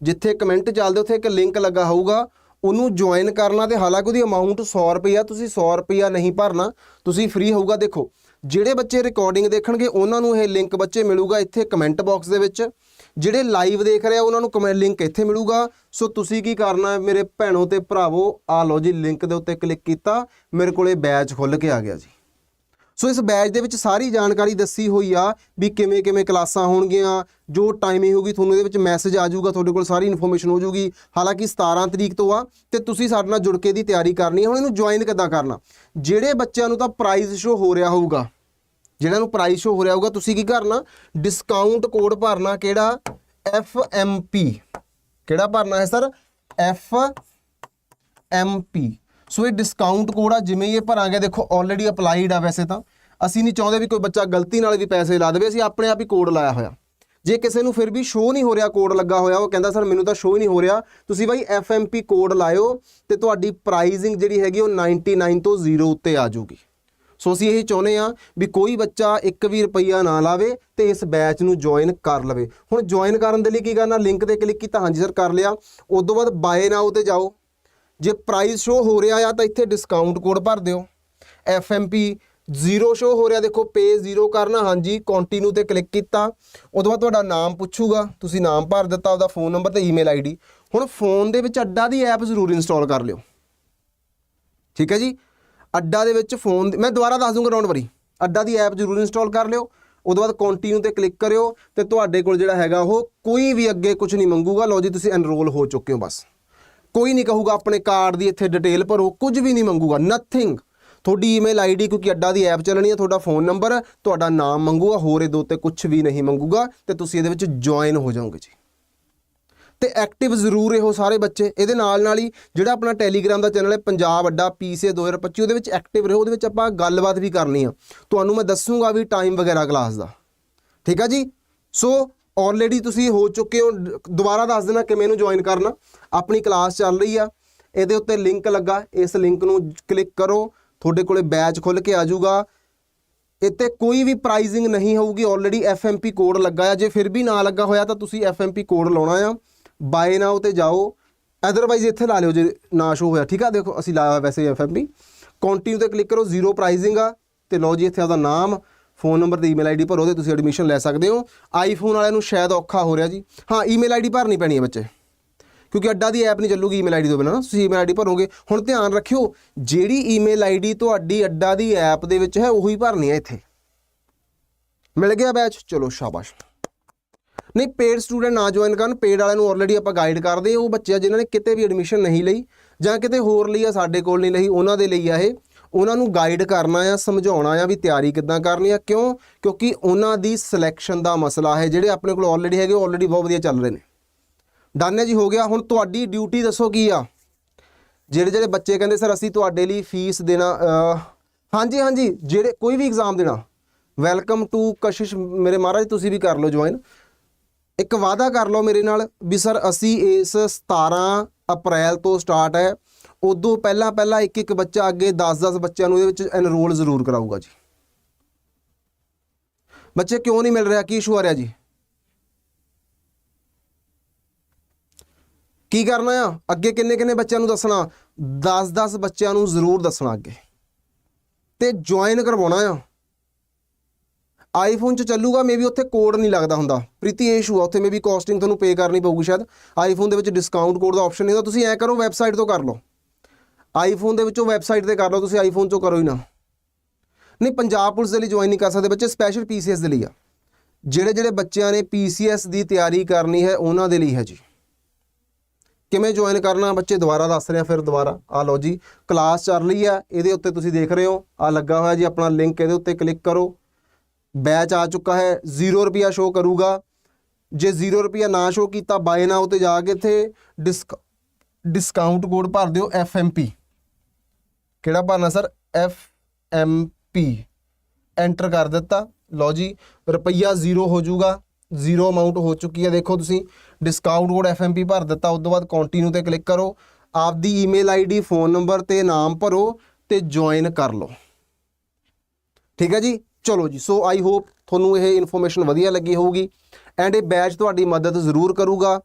ਜਿੱਥੇ ਕਮੈਂਟ ਚੱਲਦੇ, ਉੱਥੇ ਇੱਕ ਲਿੰਕ ਲੱਗਾ ਹੋਊਗਾ। ਉਹਨੂੰ ਜੁਆਇਨ ਕਰਨਾ ਤੇ ਹਾਲਾਂਕਿ ਉਹਦੀ ਅਮਾਉਂਟ 100 ਰੁਪਈਆ, ਤੁਸੀਂ 100 ਰੁਪਈਆ ਨਹੀਂ ਭਰਨਾ। ਤੁਸੀਂ ਫ੍ਰੀ ਹੋਊਗਾ, ਦੇਖੋ। ਜਿਹੜੇ ਬੱਚੇ ਰਿਕਾਰਡਿੰਗ ਦੇਖਣਗੇ, ਉਹਨਾਂ ਨੂੰ ਇਹ ਲਿੰਕ ਬੱਚੇ ਮਿਲੂਗਾ ਇੱਥੇ ਕਮੈਂਟ ਬਾਕਸ ਦੇ ਵਿੱਚ। ਜਿਹੜੇ ਲਾਈਵ ਦੇਖ ਰਹੇ ਆ, ਉਹਨਾਂ ਨੂੰ ਕਮੈਂਟ ਲਿੰਕ ਇੱਥੇ ਮਿਲੂਗਾ। ਸੋ ਤੁਸੀਂ ਕੀ ਕਰਨਾ, ਮੇਰੇ ਭੈਣੋ ਤੇ ਭਰਾਵੋ? ਆ ਲਓ ਜੀ ਲਿੰਕ ਦੇ ਉੱਤੇ ਕਲਿੱਕ ਕੀਤਾ। ਮੇਰੇ ਕੋਲੇ ਬੈਚ ਖੁੱਲ ਕੇ ਆ ਗਿਆ ਜੀ। ਸੋ ਇਸ ਬੈਚ ਦੇ ਵਿੱਚ ਸਾਰੀ ਜਾਣਕਾਰੀ ਦੱਸੀ ਹੋਈ ਆ ਵੀ ਕਿਵੇਂ ਕਿਵੇਂ ਕਲਾਸਾਂ ਹੋਣਗੀਆਂ, ਜੋ ਟਾਈਮਿੰਗ ਹੋਊਗੀ ਤੁਹਾਨੂੰ ਇਹਦੇ ਵਿੱਚ ਮੈਸੇਜ ਆ ਜਾਊਗਾ, ਤੁਹਾਡੇ ਕੋਲ ਸਾਰੀ ਇਨਫੋਰਮੇਸ਼ਨ ਹੋ ਜਾਊਗੀ। ਹਾਲਾਂਕਿ 17 ਤਰੀਕ ਤੋਂ ਆ ਤੇ ਤੁਸੀਂ ਸਾਡੇ ਨਾਲ ਜੁੜ ਕੇ ਦੀ ਤਿਆਰੀ ਕਰਨੀ ਹੈ ਹੁਣ ਇਹਨੂੰ ਜੁਆਇਨ ਕਿੱਦਾਂ ਕਰਨਾ? ਜਿਹੜੇ ਬੱਚਿਆਂ ਨੂੰ ਤਾਂ ਪ੍ਰਾਈਜ਼ ਸ਼ੋ ਹੋ ਰਿਹਾ ਹੋਊਗਾ, ਜਿਹਨਾਂ ਨੂੰ ਪ੍ਰਾਈਜ਼ ਸ਼ੋ ਹੋ ਰਿਹਾ ਹੋਊਗਾ, ਤੁਸੀਂ ਕੀ ਕਰਨਾ? ਡਿਸਕਾਊਂਟ ਕੋਡ ਭਰਨਾ ਕਿਹੜਾ? FMP ਕਿਹੜਾ ਭਰਨਾ ਹੈ ਸਰ? FMP ਸੋ ਇਹ ਡਿਸਕਾਊਂਟ ਕੋਡ ਆ, ਜਿਵੇਂ ਇਹ ਭਰਾਂਗੇ, ਦੇਖੋ ਆਲਰੇਡੀ ਅਪਲਾਈਡ ਆ ਵੈਸੇ ਤਾਂ। ਅਸੀਂ ਨਹੀਂ ਚਾਹੁੰਦੇ ਵੀ ਕੋਈ ਬੱਚਾ ਗਲਤੀ ਨਾਲ ਵੀ ਪੈਸੇ ਲਾ ਦੇਵੇ, ਅਸੀਂ ਆਪਣੇ ਆਪ ਹੀ ਕੋਡ ਲਾਇਆ ਹੋਇਆ। ਜੇ ਕਿਸੇ ਨੂੰ ਫਿਰ ਵੀ ਸ਼ੋਅ ਨਹੀਂ ਹੋ ਰਿਹਾ ਕੋਡ ਲੱਗਾ ਹੋਇਆ, ਉਹ ਕਹਿੰਦਾ, ਸਰ, ਮੈਨੂੰ ਤਾਂ ਸ਼ੋਅ ਹੀ ਨਹੀਂ ਹੋ ਰਿਹਾ। ਤੁਸੀਂ ਬਾਈ FMP ਕੋਡ ਲਾਇਓ ਤੇ ਤੁਹਾਡੀ ਪ੍ਰਾਈਜ਼ਿੰਗ ਜਿਹੜੀ ਹੈਗੀ, ਉਹ 99 ਤੋਂ 0 ਉੱਤੇ ਆ ਜਾਊਗੀ। ਸੋ ਅਸੀਂ ਇਹ ਚਾਹੁੰਦੇ ਆ ਵੀ ਕੋਈ ਬੱਚਾ 1 ਵੀ ਰੁਪਈਆ ਨਾ ਲਾਵੇ ਤੇ ਇਸ ਬੈਚ ਨੂੰ ਜੁਆਇਨ ਕਰ ਲਵੇ। ਹੁਣ ਜੁਆਇਨ ਕਰਨ ਦੇ ਲਈ ਕੀ ਕਰਨਾ? ਲਿੰਕ ਤੇ ਕਲਿੱਕ ਕੀਤਾ, ਹਾਂਜੀ ਸਰ ਕਰ ਲਿਆ। ਉਸ ਤੋਂ ਬਾਅਦ ਬਾਏ ਨਾਓ ਤੇ ਜਾਓ। ਜੇ ਪ੍ਰਾਈਸ ਸ਼ੋ ਹੋ ਰਿਹਾ ਆ ਤਾਂ ਇੱਥੇ ਡਿਸਕਾਊਂਟ ਕੋਡ ਭਰ ਦਿਓ। FMP 0 ਸ਼ੋ ਹੋ ਰਿਹਾ। ਦੇਖੋ ਪੇ 0 ਕਰਨਾ, ਹਾਂਜੀ ਕੰਟੀਨਿਊ ਤੇ ਕਲਿੱਕ ਕੀਤਾ। ਉਸ ਤੋਂ ਬਾਅਦ ਤੁਹਾਡਾ ਨਾਮ ਪੁੱਛੂਗਾ। ਤੁਸੀਂ ਨਾਮ ਭਰ ਦਿੱਤਾ, ਉਹਦਾ ਫੋਨ ਨੰਬਰ ਤੇ ਈਮੇਲ ਆਈਡੀ ਹੁਣ ਫੋਨ ਦੇ ਵਿੱਚ ਅੱਡਾ ਦੀ ਐਪ ਜ਼ਰੂਰ ਇੰਸਟਾਲ ਕਰ ਲਿਓ। ਠੀਕ ਹੈ ਜੀ? ਅੱਡਾ ਦੇ ਵਿੱਚ ਫੋਨ ਮੈਂ ਦੁਬਾਰਾ ਦੱਸ ਦੂੰਗਾ ਡੋਂਟ ਵਰੀ। ਅੱਡਾ ਦੀ ਐਪ ਜ਼ਰੂਰ ਇੰਸਟਾਲ ਕਰ ਲਿਓ। ਉਦੋਂ ਬਾਅਦ ਕੰਟੀਨਿਊ ਤੇ ਕਲਿੱਕ ਕਰਿਓ ਤੇ ਤੁਹਾਡੇ ਕੋਲ ਜਿਹੜਾ ਹੈਗਾ ਉਹ ਕੋਈ ਵੀ ਅੱਗੇ ਕੁਝ ਨਹੀਂ ਮੰਗੂਗਾ। ਲਓ ਜੀ, ਤੁਸੀਂ ਐਨਰੋਲ ਹੋ ਚੁੱਕੇ ਹੋ ਬਸ। ਕੋਈ ਨਹੀਂ ਕਹੂਗਾ ਆਪਣੇ ਕਾਰਡ ਦੀ ਇੱਥੇ ਡਿਟੇਲ ਭਰੋ, ਕੁਝ ਵੀ ਨਹੀਂ ਮੰਗੂਗਾ ਨਥਿੰਗ ਤੁਹਾਡੀ ਈਮੇਲ ਆਈਡੀ ਕਿਉਂਕਿ ਅੱਡਾ ਦੀ ਐਪ ਚੱਲਣੀ ਹੈ, ਤੁਹਾਡਾ ਫੋਨ ਨੰਬਰ ਤੁਹਾਡਾ ਨਾਮ ਮੰਗੂਗਾ, ਹੋਰ ਇਹਦੇ ਉੱਤੇ ਕੁਝ ਵੀ ਨਹੀਂ ਮੰਗੂਗਾ, ਤੇ ਤੁਸੀਂ ਇਹਦੇ ਵਿੱਚ ਜੁਆਇਨ ਹੋ ਜਾਓਗੇ ਜੀ। ਤੇ ਐਕਟਿਵ ਜ਼ਰੂਰ ਇਹੋ ਸਾਰੇ ਬੱਚੇ, ਇਹਦੇ ਨਾਲ ਨਾਲ ਹੀ ਜਿਹੜਾ ਆਪਣਾ ਟੈਲੀਗ੍ਰਾਮ ਦਾ ਚੈਨਲ ਹੈ, ਪੰਜਾਬ ਅੱਡਾ ਪੀਸੇ 2025 ਉਹਦੇ ਵਿੱਚ ਐਕਟਿਵ ਰਹੋ, ਉਹਦੇ ਵਿੱਚ ਆਪਾਂ ਗੱਲਬਾਤ ਵੀ ਕਰਨੀ ਆ। ਤੁਹਾਨੂੰ ਮੈਂ ਦੱਸੂਗਾ ਵੀ ਟਾਈਮ ਵਗੈਰਾ ਕਲਾਸ ਦਾ। ਠੀਕ ਆ ਜੀ? ਸੋ ਆਲਰੇਡੀ ਤੁਸੀਂ ਹੋ ਚੁੱਕੇ ਹੋ, ਦੁਬਾਰਾ ਦੱਸ ਦੇਣਾ ਕਿਵੇਂ ਇਹਨੂੰ ਜੁਆਇਨ ਕਰਨਾ। ਆਪਣੀ ਕਲਾਸ ਚੱਲ ਰਹੀ ਆ, ਇਹਦੇ ਉੱਤੇ ਲਿੰਕ ਲੱਗਾ, ਇਸ ਲਿੰਕ ਨੂੰ ਕਲਿੱਕ ਕਰੋ, ਤੁਹਾਡੇ ਕੋਲੇ ਬੈਚ ਖੁੱਲ ਕੇ ਆ ਜਾਊਗਾ। ਇੱਥੇ ਕੋਈ ਵੀ ਪ੍ਰਾਈਜ਼ਿੰਗ ਨਹੀਂ ਹੋਊਗੀ ਆਲਰੇਡੀ FMP ਕੋਡ ਲੱਗਾ ਆ, ਜੇ ਫਿਰ ਵੀ ਨਾ ਲੱਗਾ ਹੋਇਆ ਤਾਂ ਤੁਸੀਂ FMP ਕੋਡ ਲਾਉਣਾ ਆ। ਬਾਏ ਨਾਓ ਤੇ ਜਾਓ ਅਦਰਵਾਈਜ਼ ਇੱਥੇ ਲਾ ਲਿਓ ਜੇ ਨਾ ਸ਼ੋ ਹੋਇਆ। ਠੀਕ ਆ, ਦੇਖੋ ਅਸੀਂ ਲਾਇਆ ਹੋਇਆ ਵੈਸੇ FMP ਕੰਟੀਨਿਊ ਤੇ ਕਲਿੱਕ ਕਰੋ ਜ਼ੀਰੋ ਪ੍ਰਾਈਜ਼ਿੰਗ ਆ, ਤੇ ਲਓ ਜੀ ਇੱਥੇ ਉਹਦਾ ਨਾਮ ਫੋਨ ਨੰਬਰ ਤੇ ਈਮੇਲ ਆਈਡੀ ਭਰੋ ਤੇ ਤੁਸੀਂ ਐਡਮਿਸ਼ਨ ਲੈ ਸਕਦੇ ਹੋ। ਆਈਫੋਨ ਵਾਲਿਆਂ ਨੂੰ ਸ਼ਾਇਦ ਔਖਾ ਹੋ ਰਿਹਾ ਜੀ। ਹਾਂ, ਈਮੇਲ ਆਈਡੀ ਭਰਨੀ ਪੈਣੀ ਹੈ ਬੱਚੇ। ਕਿਉਂਕਿ ਅੱਡਾ ਦੀ ਐਪ ਨਹੀਂ ਚੱਲੂਗੀ ਈਮੇਲ ਆਈਡੀ ਤੋਂ ਬਿਨਾਂ ਨਾ। ਤੁਸੀਂ ਈਮੇਲ ਆਈਡੀ ਭਰੋਗੇ। ਹੁਣ ਧਿਆਨ ਰੱਖਿਓ, ਜਿਹੜੀ ਈਮੇਲ ਆਈਡੀ ਤੁਹਾਡੀ ਅੱਡਾ ਦੀ ਐਪ ਦੇ ਵਿੱਚ ਹੈ, ਉਹੀ ਭਰਨੀ ਹੈ ਇੱਥੇ। ਮਿਲ ਗਿਆ ਬੈਚ ਚਲੋ, ਸ਼ਾਬਾਸ਼। ਨਹੀਂ ਪੇਡ ਸਟੂਡੈਂਟ ਨਾ ਜੁਆਇਨ ਕਰਨ ਪੇਡ ਵਾਲਿਆਂ ਨੂੰ ਆਲਰੇਡੀ ਆਪਾਂ ਗਾਈਡ ਕਰਦੇ ਹਾਂ। ਉਹ ਬੱਚੇ ਆ ਜਿਨ੍ਹਾਂ ਨੇ ਕਿਤੇ ਵੀ ਐਡਮਿਸ਼ਨ ਨਹੀਂ ਲਈ ਜਾਂ ਕਿਤੇ ਹੋਰ ਲਈ ਆ, ਸਾਡੇ ਕੋਲ ਨਹੀਂ ਲਈ, ਉਹਨਾਂ ਦੇ ਲਈ ਆ ਇਹ। ਉਹਨਾਂ ਨੂੰ ਗਾਈਡ ਕਰਨਾ ਆ ਸਮਝਾਉਣਾ ਆ ਵੀ ਤਿਆਰੀ ਕਿੱਦਾਂ ਕਰਨੀ ਆ, ਕਿਉਂ? ਕਿਉਂਕਿ ਉਹਨਾਂ ਦੀ ਸਿਲੈਕਸ਼ਨ ਦਾ ਮਸਲਾ ਹੈ, ਜਿਹੜੇ ਆਪਣੇ ਕੋਲ ਆਲਰੇਡੀ ਹੈਗੇ ਆਲਰੇਡੀ ਬਹੁਤ ਵਧੀਆ ਚੱਲ ਰਹੇ ਨੇ। ਡਨ ਜੀ ਹੋ ਗਿਆ, ਹੁਣ ਤੁਹਾਡੀ ਡਿਊਟੀ ਦੱਸੋ ਕੀ ਆ? ਜਿਹੜੇ ਜਿਹੜੇ ਬੱਚੇ ਕਹਿੰਦੇ, ਸਰ, ਅਸੀਂ ਤੁਹਾਡੇ ਲਈ ਫੀਸ ਦੇਣਾ ਹਾਂਜੀ ਹਾਂਜੀ, ਜਿਹੜੇ ਕੋਈ ਵੀ ਐਗਜ਼ਾਮ ਦੇਣਾ ਵੈਲਕਮ ਟੂ ਕਸ਼ਿਸ਼ ਮੇਰੇ ਮਹਾਰਾਜ, ਤੁਸੀਂ ਵੀ ਕਰ ਲਓ ਜੁਆਇਨ ਇੱਕ ਵਾਅਦਾ ਕਰ ਲਓ ਮੇਰੇ ਨਾਲ ਵੀ, ਸਰ, ਅਸੀਂ ਇਸ 17 ਅਪ੍ਰੈਲ ਤੋਂ ਸਟਾਰਟ ਹੈ ਉਦੋਂ ਪਹਿਲਾਂ ਪਹਿਲਾਂ ਇੱਕ ਇੱਕ ਬੱਚਾ ਅੱਗੇ 10-10 ਬੱਚਿਆਂ ਨੂੰ ਇਹਦੇ ਵਿੱਚ ਐਨਰੋਲ ਜ਼ਰੂਰ ਕਰਾਊਗਾ ਜੀ। ਬੱਚੇ ਕਿਉਂ ਨਹੀਂ ਮਿਲ ਰਿਹਾ? ਕੀ ਇਸ਼ੂ ਆ ਰਿਹਾ ਜੀ? ਕੀ ਕਰਨਾ ਆ? ਅੱਗੇ ਕਿੰਨੇ ਕਿੰਨੇ ਬੱਚਿਆਂ ਨੂੰ ਦੱਸਣਾ? 10-10 ਬੱਚਿਆਂ ਨੂੰ ਜ਼ਰੂਰ ਦੱਸਣਾ ਅੱਗੇ। ਤੇ ਜੁਆਇਨ ਕਰਵਾਉਣਾ ਆ। ਆਈਫੋਨ 'ਚ ਚੱਲੂਗਾ ਮੇਬੀ ਉੱਥੇ ਕੋਡ ਨਹੀਂ ਲੱਗਦਾ ਹੁੰਦਾ। ਪ੍ਰੀਤੀ, ਇਹ ਇਸ਼ੂ ਆ। ਉੱਥੇ ਮੇਬੀ ਕਾਸਟਿੰਗ ਤੁਹਾਨੂੰ ਪੇ ਕਰਨੀ ਪਊਗੀ ਸ਼ਾਇਦ। ਆਈਫੋਨ ਦੇ ਵਿੱਚ ਡਿਸਕਾਊਂਟ ਕੋਡ ਦਾ ਆਪਸ਼ਨ ਨਹੀਂ ਹੁੰਦਾ। ਤੁਸੀਂ ਐ ਕਰੋ ਵੈਬਸਾਈਟ ਤੋਂ ਕਰ ਲਓ। ਆਈਫੋਨ ਦੇ ਵਿੱਚੋਂ ਵੈਬਸਾਈਟ ਤੇ ਕਰ ਲਓ, ਤੁਸੀਂ ਆਈਫੋਨ 'ਚੋਂ ਕਰੋ ਹੀ ਨਾ। ਨਹੀਂ, ਪੰਜਾਬ ਪੁਲਿਸ ਦੇ ਲਈ ਜੁਆਇਨ ਨਹੀਂ ਕਰ ਸਕਦੇ ਬੱਚੇ ਸਪੈਸ਼ਲ ਪੀਸੀਐਸ ਦੇ ਲਈ ਆ। ਜਿਹੜੇ ਜਿਹੜੇ ਬੱਚਿਆਂ ਨੇ ਪੀਸੀਐਸ ਦੀ ਤਿਆਰੀ ਕਰਨੀ ਹੈ, ਉਹਨਾਂ ਦੇ ਲਈ ਹੈ ਜੀ। ਕਿਵੇਂ ਜੁਆਇਨ ਕਰਨਾ ਬੱਚੇ, ਦੁਬਾਰਾ ਦੱਸ ਰਿਹਾ ਫਿਰ ਦੁਬਾਰਾ। ਆ ਲਓ ਜੀ ਕਲਾਸ ਚੱਲ ਰਹੀ ਆ ਇਹਦੇ ਉੱਤੇ ਤੁਸੀਂ ਦੇਖ ਰਹੇ ਹੋ ਆ ਲੱਗਾ ਹੋਇਆ ਜੀ, ਆਪਣਾ ਲਿੰਕ ਇਹਦੇ ਉੱਤੇ ਕਲਿੱਕ ਕਰੋ। ਬੈਚ ਆ ਚੁੱਕਾ ਹੈ 0 ਰੁਪਿਆ ਸ਼ੋ ਕਰੂਗਾ। ਜੇ 0 ਰੁਪਿਆ ਨਾ ਸ਼ੋ ਕੀਤਾ ਬਾਏ ਨਾਓ ਤੇ ਜਾ ਕੇ ਇੱਥੇ ਡਿਸਕ ਡਿਸਕਾਊਂਟ ਕੋਡ ਭਰ ਦਿਓ FMP ਕਿਹੜਾ ਭਰਨਾ ਸਰ? FMP ਐਂਟਰ ਕਰ ਦਿੱਤਾ। ਲਓ ਜੀ, ਰੁਪਈਆ 0 ਹੋ ਜਾਊਗਾ। ਜ਼ੀਰੋ ਅਮਾਉਂਟ ਹੋ ਚੁੱਕੀ ਹੈ। ਦੇਖੋ ਤੁਸੀਂ ਡਿਸਕਾਊਂਟ ਕੋਡ FMP ਭਰ ਦਿੱਤਾ। ਉਸ ਤੋਂ ਬਾਅਦ ਕੰਟੀਨਿਊ ਤੇ ਕਲਿੱਕ ਕਰੋ। ਆਪਦੀ ਈਮੇਲ ਆਈਡੀ ਫੋਨ ਨੰਬਰ ਤੇ ਨਾਮ ਭਰੋ ਤੇ ਜੁਆਇਨ ਕਰ ਲਓ। ਠੀਕ ਹੈ ਜੀ? ਚਲੋ ਜੀ ਸੋ ਆਈ ਹੋਪ ਤੁਹਾਨੂੰ ਇਹ ਇਨਫੋਰਮੇਸ਼ਨ ਵਧੀਆ ਲੱਗੀ ਹੋਊਗੀ ਐਂਡ ਇਹ ਬੈਚ ਤੁਹਾਡੀ ਮਦਦ ਜ਼ਰੂਰ ਕਰੂਗਾ।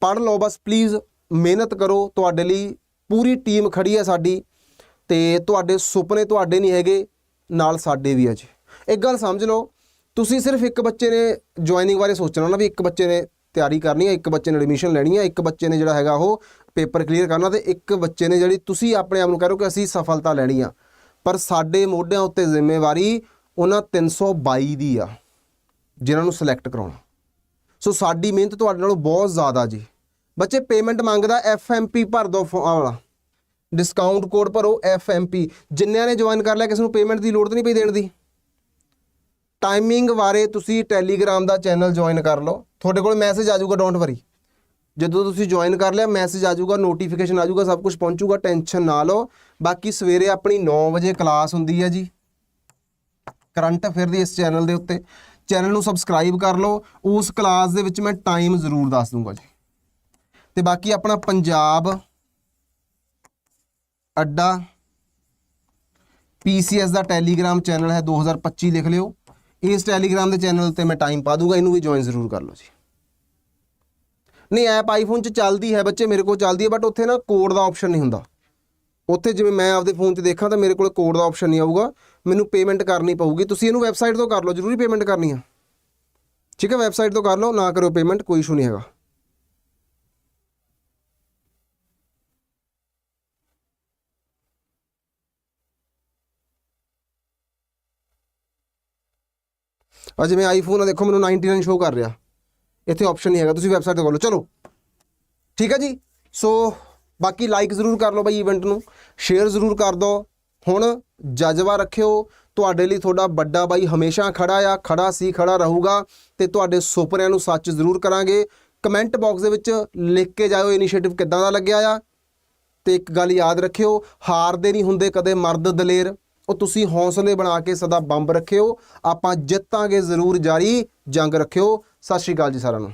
ਪੜ੍ਹ ਲਓ ਬਸ ਪਲੀਜ਼ ਮਿਹਨਤ ਕਰੋ। ਤੁਹਾਡੇ ਲਈ ਪੂਰੀ ਟੀਮ ਖੜੀ ਹੈ ਸਾਡੀ। ਤੇ ਤੁਹਾਡੇ ਸੁਪਨੇ ਤੁਹਾਡੇ ਨਹੀਂ ਹੈਗੇ, ਨਾਲ ਸਾਡੇ ਵੀ ਆ ਜੀ। ਇੱਕ ਗੱਲ ਸਮਝ ਲਓ, ਤੁਸੀਂ ਸਿਰਫ ਇੱਕ ਬੱਚੇ ਨੇ ਜੁਆਇਨਿੰਗ ਬਾਰੇ ਸੋਚਣਾ ਨਾ ਵੀ ਇੱਕ ਬੱਚੇ ਨੇ ਤਿਆਰੀ ਕਰਨੀ ਹੈ ਇੱਕ ਬੱਚੇ ਨੇ ਐਡਮਿਸ਼ਨ ਲੈਣੀ ਹੈ ਇੱਕ ਬੱਚੇ ਨੇ ਜਿਹੜਾ ਹੈਗਾ ਉਹ ਪੇਪਰ ਕਲੀਅਰ ਕਰਨਾ ਤੇ ਇੱਕ ਬੱਚੇ ਨੇ ਜਿਹੜੀ ਤੁਸੀਂ ਆਪਣੇ ਆਪ ਨੂੰ ਕਹਿ ਰਹੇ ਹੋ ਕਿ ਅਸੀਂ ਸਫਲਤਾ ਲੈਣੀ ਆ। ਪਰ ਸਾਡੇ ਮੋਢਿਆਂ ਉੱਤੇ ਜ਼ਿੰਮੇਵਾਰੀ ਉਹਨਾਂ 322 ਦੀ ਆ, ਜਿਨ੍ਹਾਂ ਨੂੰ ਸਿਲੈਕਟ ਕਰਾਉਣਾ। ਸੋ ਸਾਡੀ ਮਿਹਨਤ ਤੁਹਾਡੇ ਨਾਲੋਂ ਬਹੁਤ ਜ਼ਿਆਦਾ ਜੀ। ਬੱਚੇ ਪੇਮੈਂਟ ਮੰਗਦਾ FMP ਭਰ ਦੋ ਫੋ- ਵਾਲਾ। ਡਿਸਕਾਊਂਟ ਕੋਡ ਭਰੋ FMP ਜਿੰਨਿਆਂ ਨੇ ਜੁਆਇਨ ਕਰ ਲਿਆ, ਕਿਸੇ ਨੂੰ ਪੇਮੈਂਟ ਦੀ ਲੋੜ ਤਾਂ ਨਹੀਂ ਪਈ ਦੇਣ ਦੀ। ਟਾਈਮਿੰਗ ਬਾਰੇ ਤੁਸੀਂ ਟੈਲੀਗ੍ਰਾਮ ਦਾ ਚੈਨਲ ਜੁਆਇਨ ਕਰ ਲਓ। ਤੁਹਾਡੇ ਕੋਲ ਮੈਸੇਜ ਆ ਜਾਊਗਾ ਡੋਂਟ ਵਰੀ ਜਦੋਂ ਤੁਸੀਂ ਜੁਆਇਨ ਕਰ ਲਿਆ ਮੈਸੇਜ ਆ ਜਾਊਗਾ ਨੋਟੀਫਿਕੇਸ਼ਨ ਆ ਜਾਊਗਾ, ਸਭ ਕੁਝ ਪਹੁੰਚੂਗਾ ਟੈਨਸ਼ਨ ਨਾ ਲਓ। ਬਾਕੀ ਸਵੇਰੇ ਆਪਣੀ 9 ਵਜੇ ਕਲਾਸ ਹੁੰਦੀ ਹੈ ਜੀ। ਕਰੰਟ ਅਫੇਅਰ ਦੀ ਇਸ ਚੈਨਲ ਦੇ ਉੱਤੇ। ਚੈਨਲ ਨੂੰ ਸਬਸਕ੍ਰਾਈਬ ਕਰ ਲਓ। ਉਸ ਕਲਾਸ ਦੇ ਵਿੱਚ ਮੈਂ ਟਾਈਮ ਜ਼ਰੂਰ ਦੱਸ ਦੂੰਗਾ ਜੀ। ਤੇ ਬਾਕੀ ਆਪਣਾ ਪੰਜਾਬ ਅੱਡਾ। ਪੀਸੀਐਸ ਦਾ ਟੈਲੀਗ੍ਰਾਮ ਚੈਨਲ ਹੈ 2025 ਲਿਖ ਲਿਓ। ਇਸ ਟੈਲੀਗ੍ਰਾਮ ਦੇ ਚੈਨਲ ਤੇ ਮੈਂ ਟਾਈਮ ਪਾ ਦੂੰਗਾ, ਇਹਨੂੰ ਵੀ ਜੁਆਇਨ ਜ਼ਰੂਰ ਕਰ ਲਓ ਜੀ। ਨਹੀਂ ਐਪ ਆਈਫੋਨ 'ਚ ਚੱਲਦੀ ਹੈ ਬੱਚੇ, ਮੇਰੇ ਕੋਲ ਚੱਲਦੀ ਹੈ ਬਟ ਉੱਥੇ ਨਾ ਕੋਡ ਦਾ ਆਪਸ਼ਨ ਨਹੀਂ ਹੁੰਦਾ। ਉੱਥੇ ਜਿਵੇਂ ਮੈਂ ਆਪਦੇ ਫੋਨ 'ਚ ਦੇਖਾਂ ਤਾਂ ਮੇਰੇ ਕੋਲ ਕੋਡ ਦਾ ਆਪਸ਼ਨ ਨਹੀਂ ਆਊਗਾ। ਮੈਨੂੰ ਪੇਮੈਂਟ ਕਰਨੀ ਪਊਗੀ। ਤੁਸੀਂ ਇਹਨੂੰ ਵੈਬਸਾਈਟ ਤੋਂ ਕਰ ਲਓ, ਜ਼ਰੂਰੀ ਪੇਮੈਂਟ ਕਰਨੀ ਆ। ਠੀਕ ਹੈ ਵੈਬਸਾਈਟ ਤੋਂ ਕਰ ਲਓ, ਨਾ ਕਰੋ ਪੇਮੈਂਟ ਕੋਈ ਇਸ਼ੂ ਨਹੀਂ ਹੈਗਾ। ਆ ਜਿਵੇਂ ਆਈਫੋਨ ਆ, ਦੇਖੋ ਮੈਨੂੰ 99 ਸ਼ੋ ਕਰ ਰਿਹਾ। ਇੱਥੇ ਆਪਸ਼ਨ ਨਹੀਂ ਹੈਗਾ, ਤੁਸੀਂ ਵੈਬਸਾਈਟ ਤੋਂ ਕਰ ਲਓ ਚਲੋ। ਠੀਕ ਹੈ ਜੀ? ਸੋ ਬਾਕੀ ਲਾਈਕ ਜ਼ਰੂਰ ਕਰ ਲਓ ਬਾਈ ਇਵੈਂਟ ਨੂੰ ਸ਼ੇਅਰ ਜ਼ਰੂਰ ਕਰ ਦਿਓ ਹੁਣ ਜਜ਼ਬਾ ਰੱਖਿਓ, ਤੁਹਾਡੇ ਲਈ ਤੁਹਾਡਾ ਵੱਡਾ ਬਾਈ ਹਮੇਸ਼ਾ ਖੜਾ ਆ, ਖੜਾ ਸੀ, ਖੜਾ ਰਹੂਗਾ, ਤੇ ਤੁਹਾਡੇ ਸੁਪਨਿਆਂ ਨੂੰ ਸੱਚ ਜ਼ਰੂਰ ਕਰਾਂਗੇ। ਕਮੈਂਟ ਬਾਕਸ ਦੇ ਵਿੱਚ ਲਿਖ ਕੇ ਜਾਇਓ ਇਨੀਸ਼ੀਏਟਿਵ ਕਿੱਦਾਂ ਦਾ ਲੱਗਿਆ ਆ। ਤੇ ਇੱਕ ਗੱਲ ਯਾਦ ਰੱਖਿਓ, ਹਾਰਦੇ ਨਹੀਂ ਹੁੰਦੇ ਕਦੇ ਮਰਦ ਦਲੇਰ। ਉਹ ਤੁਸੀਂ ਹੌਸਲੇ ਬਣਾ ਕੇ ਸਦਾ ਬੰਬ ਰੱਖਿਓ। ਆਪਾਂ ਜਿੱਤਾਂਗੇ ਜ਼ਰੂਰ ਜਾਰੀ। ਜੰਗ ਰੱਖਿਓ। ਸਤਿ ਸ਼੍ਰੀ ਅਕਾਲ ਜੀ ਸਾਰਿਆਂ ਨੂੰ।